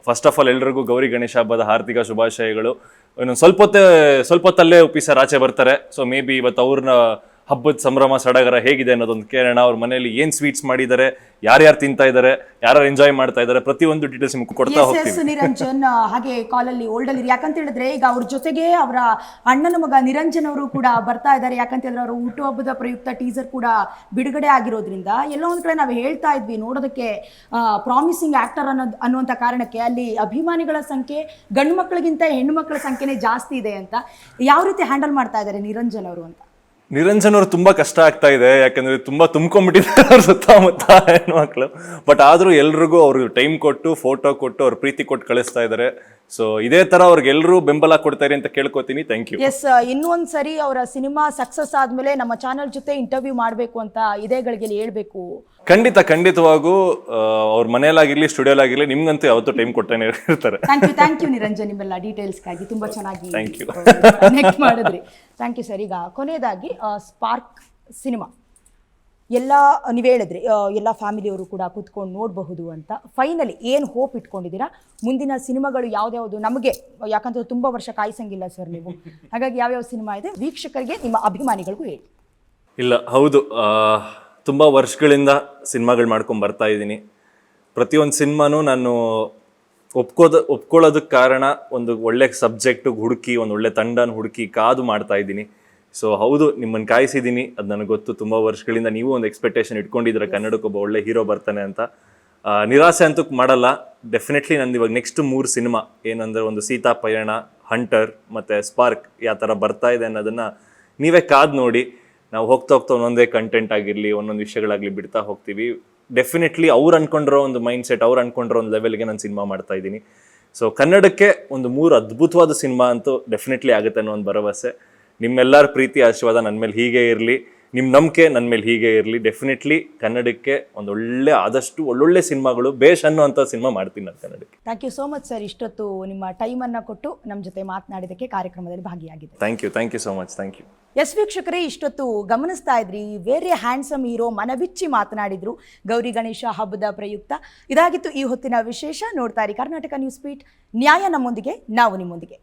ಫಸ್ಟ್ ಆಫ್ ಆಲ್ ಎಲ್ರಿಗೂ ಗೌರಿ ಗಣೇಶ ಹಬ್ಬದ ಹಾರ್ದಿಕ ಶುಭಾಶಯಗಳು. ಇನ್ನೊಂದು ಸ್ವಲ್ಪ ಹೊತ್ತೇ ಸ್ವಲ್ಪ ಹೊತ್ತಲ್ಲೇ ಉಪಿ ಸರ್ ಆಚೆ ಬರ್ತಾರೆ. ಸೊ ಮೇ ಬಿ ಇವತ್ತು ಅವ್ರನ್ನ ಹಬ್ಬದ ಸಂಭ್ರಮ ಸಡಗರ ಹೇಗಿದೆ ಅನ್ನೋದೊಂದು ಕೇಳೋಣ. ಅವ್ರ ಮನೆಯಲ್ಲಿ ಏನು ಸ್ವೀಟ್ಸ್ ಮಾಡಿದ್ದಾರೆ ಯಾರ್ಯಾರು ತಿಂತಾ ಇದ್ದಾರೆ ಯಾರು ಎಂಜಾಯ್ ಮಾಡ್ತಾ ಇದ್ದಾರೆ ಪ್ರತಿಯೊಂದು ಡೀಟೇಲ್ಸ್ ನಿಮ್ಗೆ ಕೊಡ್ತಾ ಹೋಗ್ತೀವಿ. ನಿರಂಜನ್ ಹಾಗೆ ಕಾಲಲ್ಲಿ ಓಲ್ಡ್ ಅಲ್ಲಿ ಯಾಕಂತ ಹೇಳಿದ್ರೆ ಈಗ ಅವ್ರ ಜೊತೆಗೆ ಅವರ ಅಣ್ಣನ ಮಗ ನಿರಂಜನ್ ಅವರು ಕೂಡ ಬರ್ತಾ ಇದ್ದಾರೆ. ಯಾಕಂತ ಹೇಳಿದ್ರೆ ಅವರು ಹುಟ್ಟುಹಬ್ಬದ ಪ್ರಯುಕ್ತ ಟೀಸರ್ ಕೂಡ ಬಿಡುಗಡೆ ಆಗಿರೋದ್ರಿಂದ ಎಲ್ಲ ಒಂದ್ ಕಡೆ ನಾವು ಹೇಳ್ತಾ ಇದ್ವಿ ನೋಡೋದಕ್ಕೆ ಪ್ರಾಮಿಸಿಂಗ್ ಆಕ್ಟರ್ ಅನ್ನೋದು ಅನ್ನುವಂಥ ಕಾರಣಕ್ಕೆ ಅಲ್ಲಿ ಅಭಿಮಾನಿಗಳ ಸಂಖ್ಯೆ ಗಂಡು ಮಕ್ಕಳಿಗಿಂತ ಹೆಣ್ಣು ಮಕ್ಕಳ ಸಂಖ್ಯೆನೇ ಜಾಸ್ತಿ ಇದೆ ಅಂತ. ಯಾವ ರೀತಿ ಹ್ಯಾಂಡಲ್ ಮಾಡ್ತಾ ಇದ್ದಾರೆ ನಿರಂಜನ್ ಅವರು ಅಂತ? ನಿರಂಜನ್ ಅವ್ರು ತುಂಬಾ ಕಷ್ಟ ಆಗ್ತಾ ಇದೆ, ಯಾಕಂದ್ರೆ ತುಂಬಾ ತುಂಬ್ಕೊಂಡ್ಬಿಟ್ಟಿದ್ದಾರೆ ಅವ್ರ ಸುತ್ತಮುತ್ತ ಹೆಣ್ಮಕ್ಳು. ಬಟ್ ಆದ್ರೂ ಎಲ್ರಿಗೂ ಅವ್ರಿಗೆ ಟೈಮ್ ಕೊಟ್ಟು ಫೋಟೋ ಕೊಟ್ಟು, ಅವ್ರ ಪ್ರೀತಿ ಕೊಟ್ಟು ಕಳಿಸ್ತಾ ಇದ್ದಾರೆ ಸೊ ಇದೇ ತರ ಅವ್ರಿಗೆ ಎಲ್ಲರೂ ಬೆಂಬಲ ಕೊಡ್ತಾರೆ ಅಂತ ಕೇಳ್ಕೊತೀನಿ. ಥ್ಯಾಂಕ್ ಯು ಎಸ್ ಇನ್ನೊಂದ್ ಸರಿ ಅವರ ಸಿನಿಮಾ ಸಕ್ಸಸ್ ಆದ್ಮೇಲೆ ನಮ್ಮ ಚಾನೆಲ್ ಜೊತೆ ಇಂಟರ್ವ್ಯೂ ಮಾಡಬೇಕು ಅಂತ ಇದೇಗಳಿಗೆ ಹೇಳ್ಬೇಕು. ಖಂಡಿತ ಖಂಡಿತವಾಗೂ ಅವ್ರ ಮನೆಯಲ್ಲಾಗಿರ್ಲಿ ಸ್ಟುಡಿಯೋಲಾಗಿರ್ಲಿ ನಿಮ್ಗಂತೂ ಯಾವತ್ತೂ ಟೈಮ್ ಕೊಟ್ಟೇನೆ ಇರ್ತಾರೆ. Thank you thank you Niranjan ನಿಮ್ಮೆಲ್ಲ ಡೀಟೇಲ್ಸ್ಗಾಗಿ ತುಂಬಾ ಚೆನ್ನಾಗಿ ಥ್ಯಾಂಕ್ ಯು ಮಾಡಿದ್ರಿ. ಥ್ಯಾಂಕ್ ಯು ಸರ್ ಈಗ ಕೊನೆಯದಾಗಿ ಸ್ಪಾರ್ಕ್ ಸಿನಿಮಾ. ಎಲ್ಲ, ನೀವು ಹೇಳಿದ್ರಿ ಎಲ್ಲ ಫ್ಯಾಮಿಲಿಯವರು ಕೂಡ ಕೂತ್ಕೊಂಡು ನೋಡಬಹುದು ಅಂತ. ಫೈನಲಿ ಏನು ಹೋಪ್ ಇಟ್ಕೊಂಡಿದ್ದೀರಾ? ಮುಂದಿನ ಸಿನಿಮಾಗಳು ಯಾವ್ದ್ಯಾವುದು? ನಮಗೆ, ಯಾಕಂದ್ರೆ ತುಂಬ ವರ್ಷ ಕಾಯಿಸಂಗಿಲ್ಲ ಸರ್ ನೀವು. ಹಾಗಾಗಿ ಯಾವ್ಯಾವ ಸಿನಿಮಾ ಇದೆ? ವೀಕ್ಷಕರಿಗೆ ನಿಮ್ಮ ಅಭಿಮಾನಿಗಳಿಗೂ ಹೇಳಿ. ಇಲ್ಲ, ಹೌದು. ತುಂಬ ವರ್ಷಗಳಿಂದ ಸಿನಿಮಾಗಳು ಮಾಡ್ಕೊಂಡು ಬರ್ತಾ ಇದ್ದೀನಿ. ಪ್ರತಿಯೊಂದು ಸಿನಿಮಾನೂ ನಾನು ಒಪ್ಕೋದ ಒಪ್ಕೊಳ್ಳೋದಕ್ಕೆ ಕಾರಣ ಒಂದು ಒಳ್ಳೆ ಸಬ್ಜೆಕ್ಟ್ ಹುಡುಕಿ, ಒಂದು ಒಳ್ಳೆ ತಂಡನ ಹುಡುಕಿ, ಕಾದು ಮಾಡ್ತಾ ಇದ್ದೀನಿ. ಸೊ ಹೌದು ನಿಮ್ಮನ್ನು ಕಾಯಿಸಿದ್ದೀನಿ ಅದು ನನಗೆ ಗೊತ್ತು. ತುಂಬ ವರ್ಷಗಳಿಂದ ನೀವು ಒಂದು ಎಕ್ಸ್ಪೆಕ್ಟೇಷನ್ ಇಟ್ಕೊಂಡಿದ್ರೆ ಕನ್ನಡಕ್ಕೊಬ್ಬ ಒಳ್ಳೆ ಹೀರೋ ಬರ್ತಾನೆ ಅಂತ. ನಿರಾಸೆ ಅಂತೂ ಮಾಡಲ್ಲ. ಡೆಫಿನೆಟ್ಲಿ ನಂದು ಇವಾಗ ನೆಕ್ಸ್ಟ್ ಮೂರು ಸಿನಿಮಾ ಏನಂದ್ರೆ ಒಂದು ಸೀತಾ ಪಯಣ ಹಂಟರ್ ಮತ್ತು ಸ್ಪಾರ್ಕ್ ಯಾವ ಥರ ಬರ್ತಾ ಇದೆ ಅನ್ನೋದನ್ನ ನೀವೇ ಕಾದು ನೋಡಿ. ನಾವು ಹೋಗ್ತಾ ಹೋಗ್ತಾ ಒಂದೊಂದೇ ಕಂಟೆಂಟ್ ಆಗಿರಲಿ ಒಂದೊಂದು ವಿಷಯಗಳಾಗಲಿ ಬಿಡ್ತಾ ಹೋಗ್ತೀವಿ. ಡೆಫಿನೆಟ್ಲಿ ಅವ್ರು ಅನ್ಕೊಂಡಿರೋ ಒಂದು ಮೈಂಡ್ ಸೆಟ್ ಅವ್ರು ಅನ್ಕೊಂಡಿರೋ ಒಂದು ಲೆವೆಲ್ಗೆ ನಾನು ಸಿನಿಮಾ ಮಾಡ್ತಾ ಇದ್ದೀನಿ. ಸೊ ಕನ್ನಡಕ್ಕೆ ಒಂದು ಮೂರು ಅದ್ಭುತವಾದ ಸಿನಿಮಾ ಅಂತೂ ಡೆಫಿನೆಟ್ಲಿ ಆಗುತ್ತೆ ಅನ್ನೋ ಒಂದು ಭರವಸೆ. ನಿಮ್ಮೆಲ್ಲರ ಪ್ರೀತಿ ಆಶೀರ್ವಾದ ನನ್ನ ಮೇಲೆ ಹೀಗೆ ಇರಲಿ. ನಿಮ್ಮ ನಂಬಿಕೆ ನನ್ನ ಮೇಲೆ ಹೀಗೆ ಇರಲಿ. ಡೆಫಿನೆಟ್ಲಿ ಕನ್ನಡಕ್ಕೆ ಒಂದು ಒಳ್ಳೆ ಆದಷ್ಟು ಒಳ್ಳೊಳ್ಳೆ ಸಿನಿಮಾಗಳು ಬೇಷ್ ಅನ್ನುವಂಥ ಸಿನಿಮಾ ಮಾಡ್ತೀನಿ ನಾನು ಕನ್ನಡಕ್ಕೆ. Thank you so much sir ಇಷ್ಟೊತ್ತು ನಿಮ್ಮ ಟೈಮನ್ನು ಕೊಟ್ಟು ನಮ್ಮ ಜೊತೆ ಮಾತನಾಡಿದ್ದಕ್ಕೆ ಕಾರ್ಯಕ್ರಮದಲ್ಲಿ ಭಾಗಿಯಾಗಿದೆ thank you thank you so much thank you yes ವೀಕ್ಷಕರೇ ಇಷ್ಟೊತ್ತು ಗಮನಿಸ್ತಾ ಇದ್ರಿ. ವೇರಿ ಹ್ಯಾಂಡ್ಸಮ್ ಹೀರೋ ಮನಬಿಚ್ಚಿ ಮಾತನಾಡಿದ್ರು ಗೌರಿ ಗಣೇಶ ಹಬ್ಬದ ಪ್ರಯುಕ್ತ. ಇದಾಗಿತ್ತು ಈ ಹೊತ್ತಿನ ವಿಶೇಷ. ನೋಡ್ತಾ ಇರಿ ಕರ್ನಾಟಕ ನ್ಯೂಸ್ ಪೀಟ್ ನ್ಯಾಯ ನಮ್ಮೊಂದಿಗೆ ನಾವು ನಿಮ್ಮೊಂದಿಗೆ.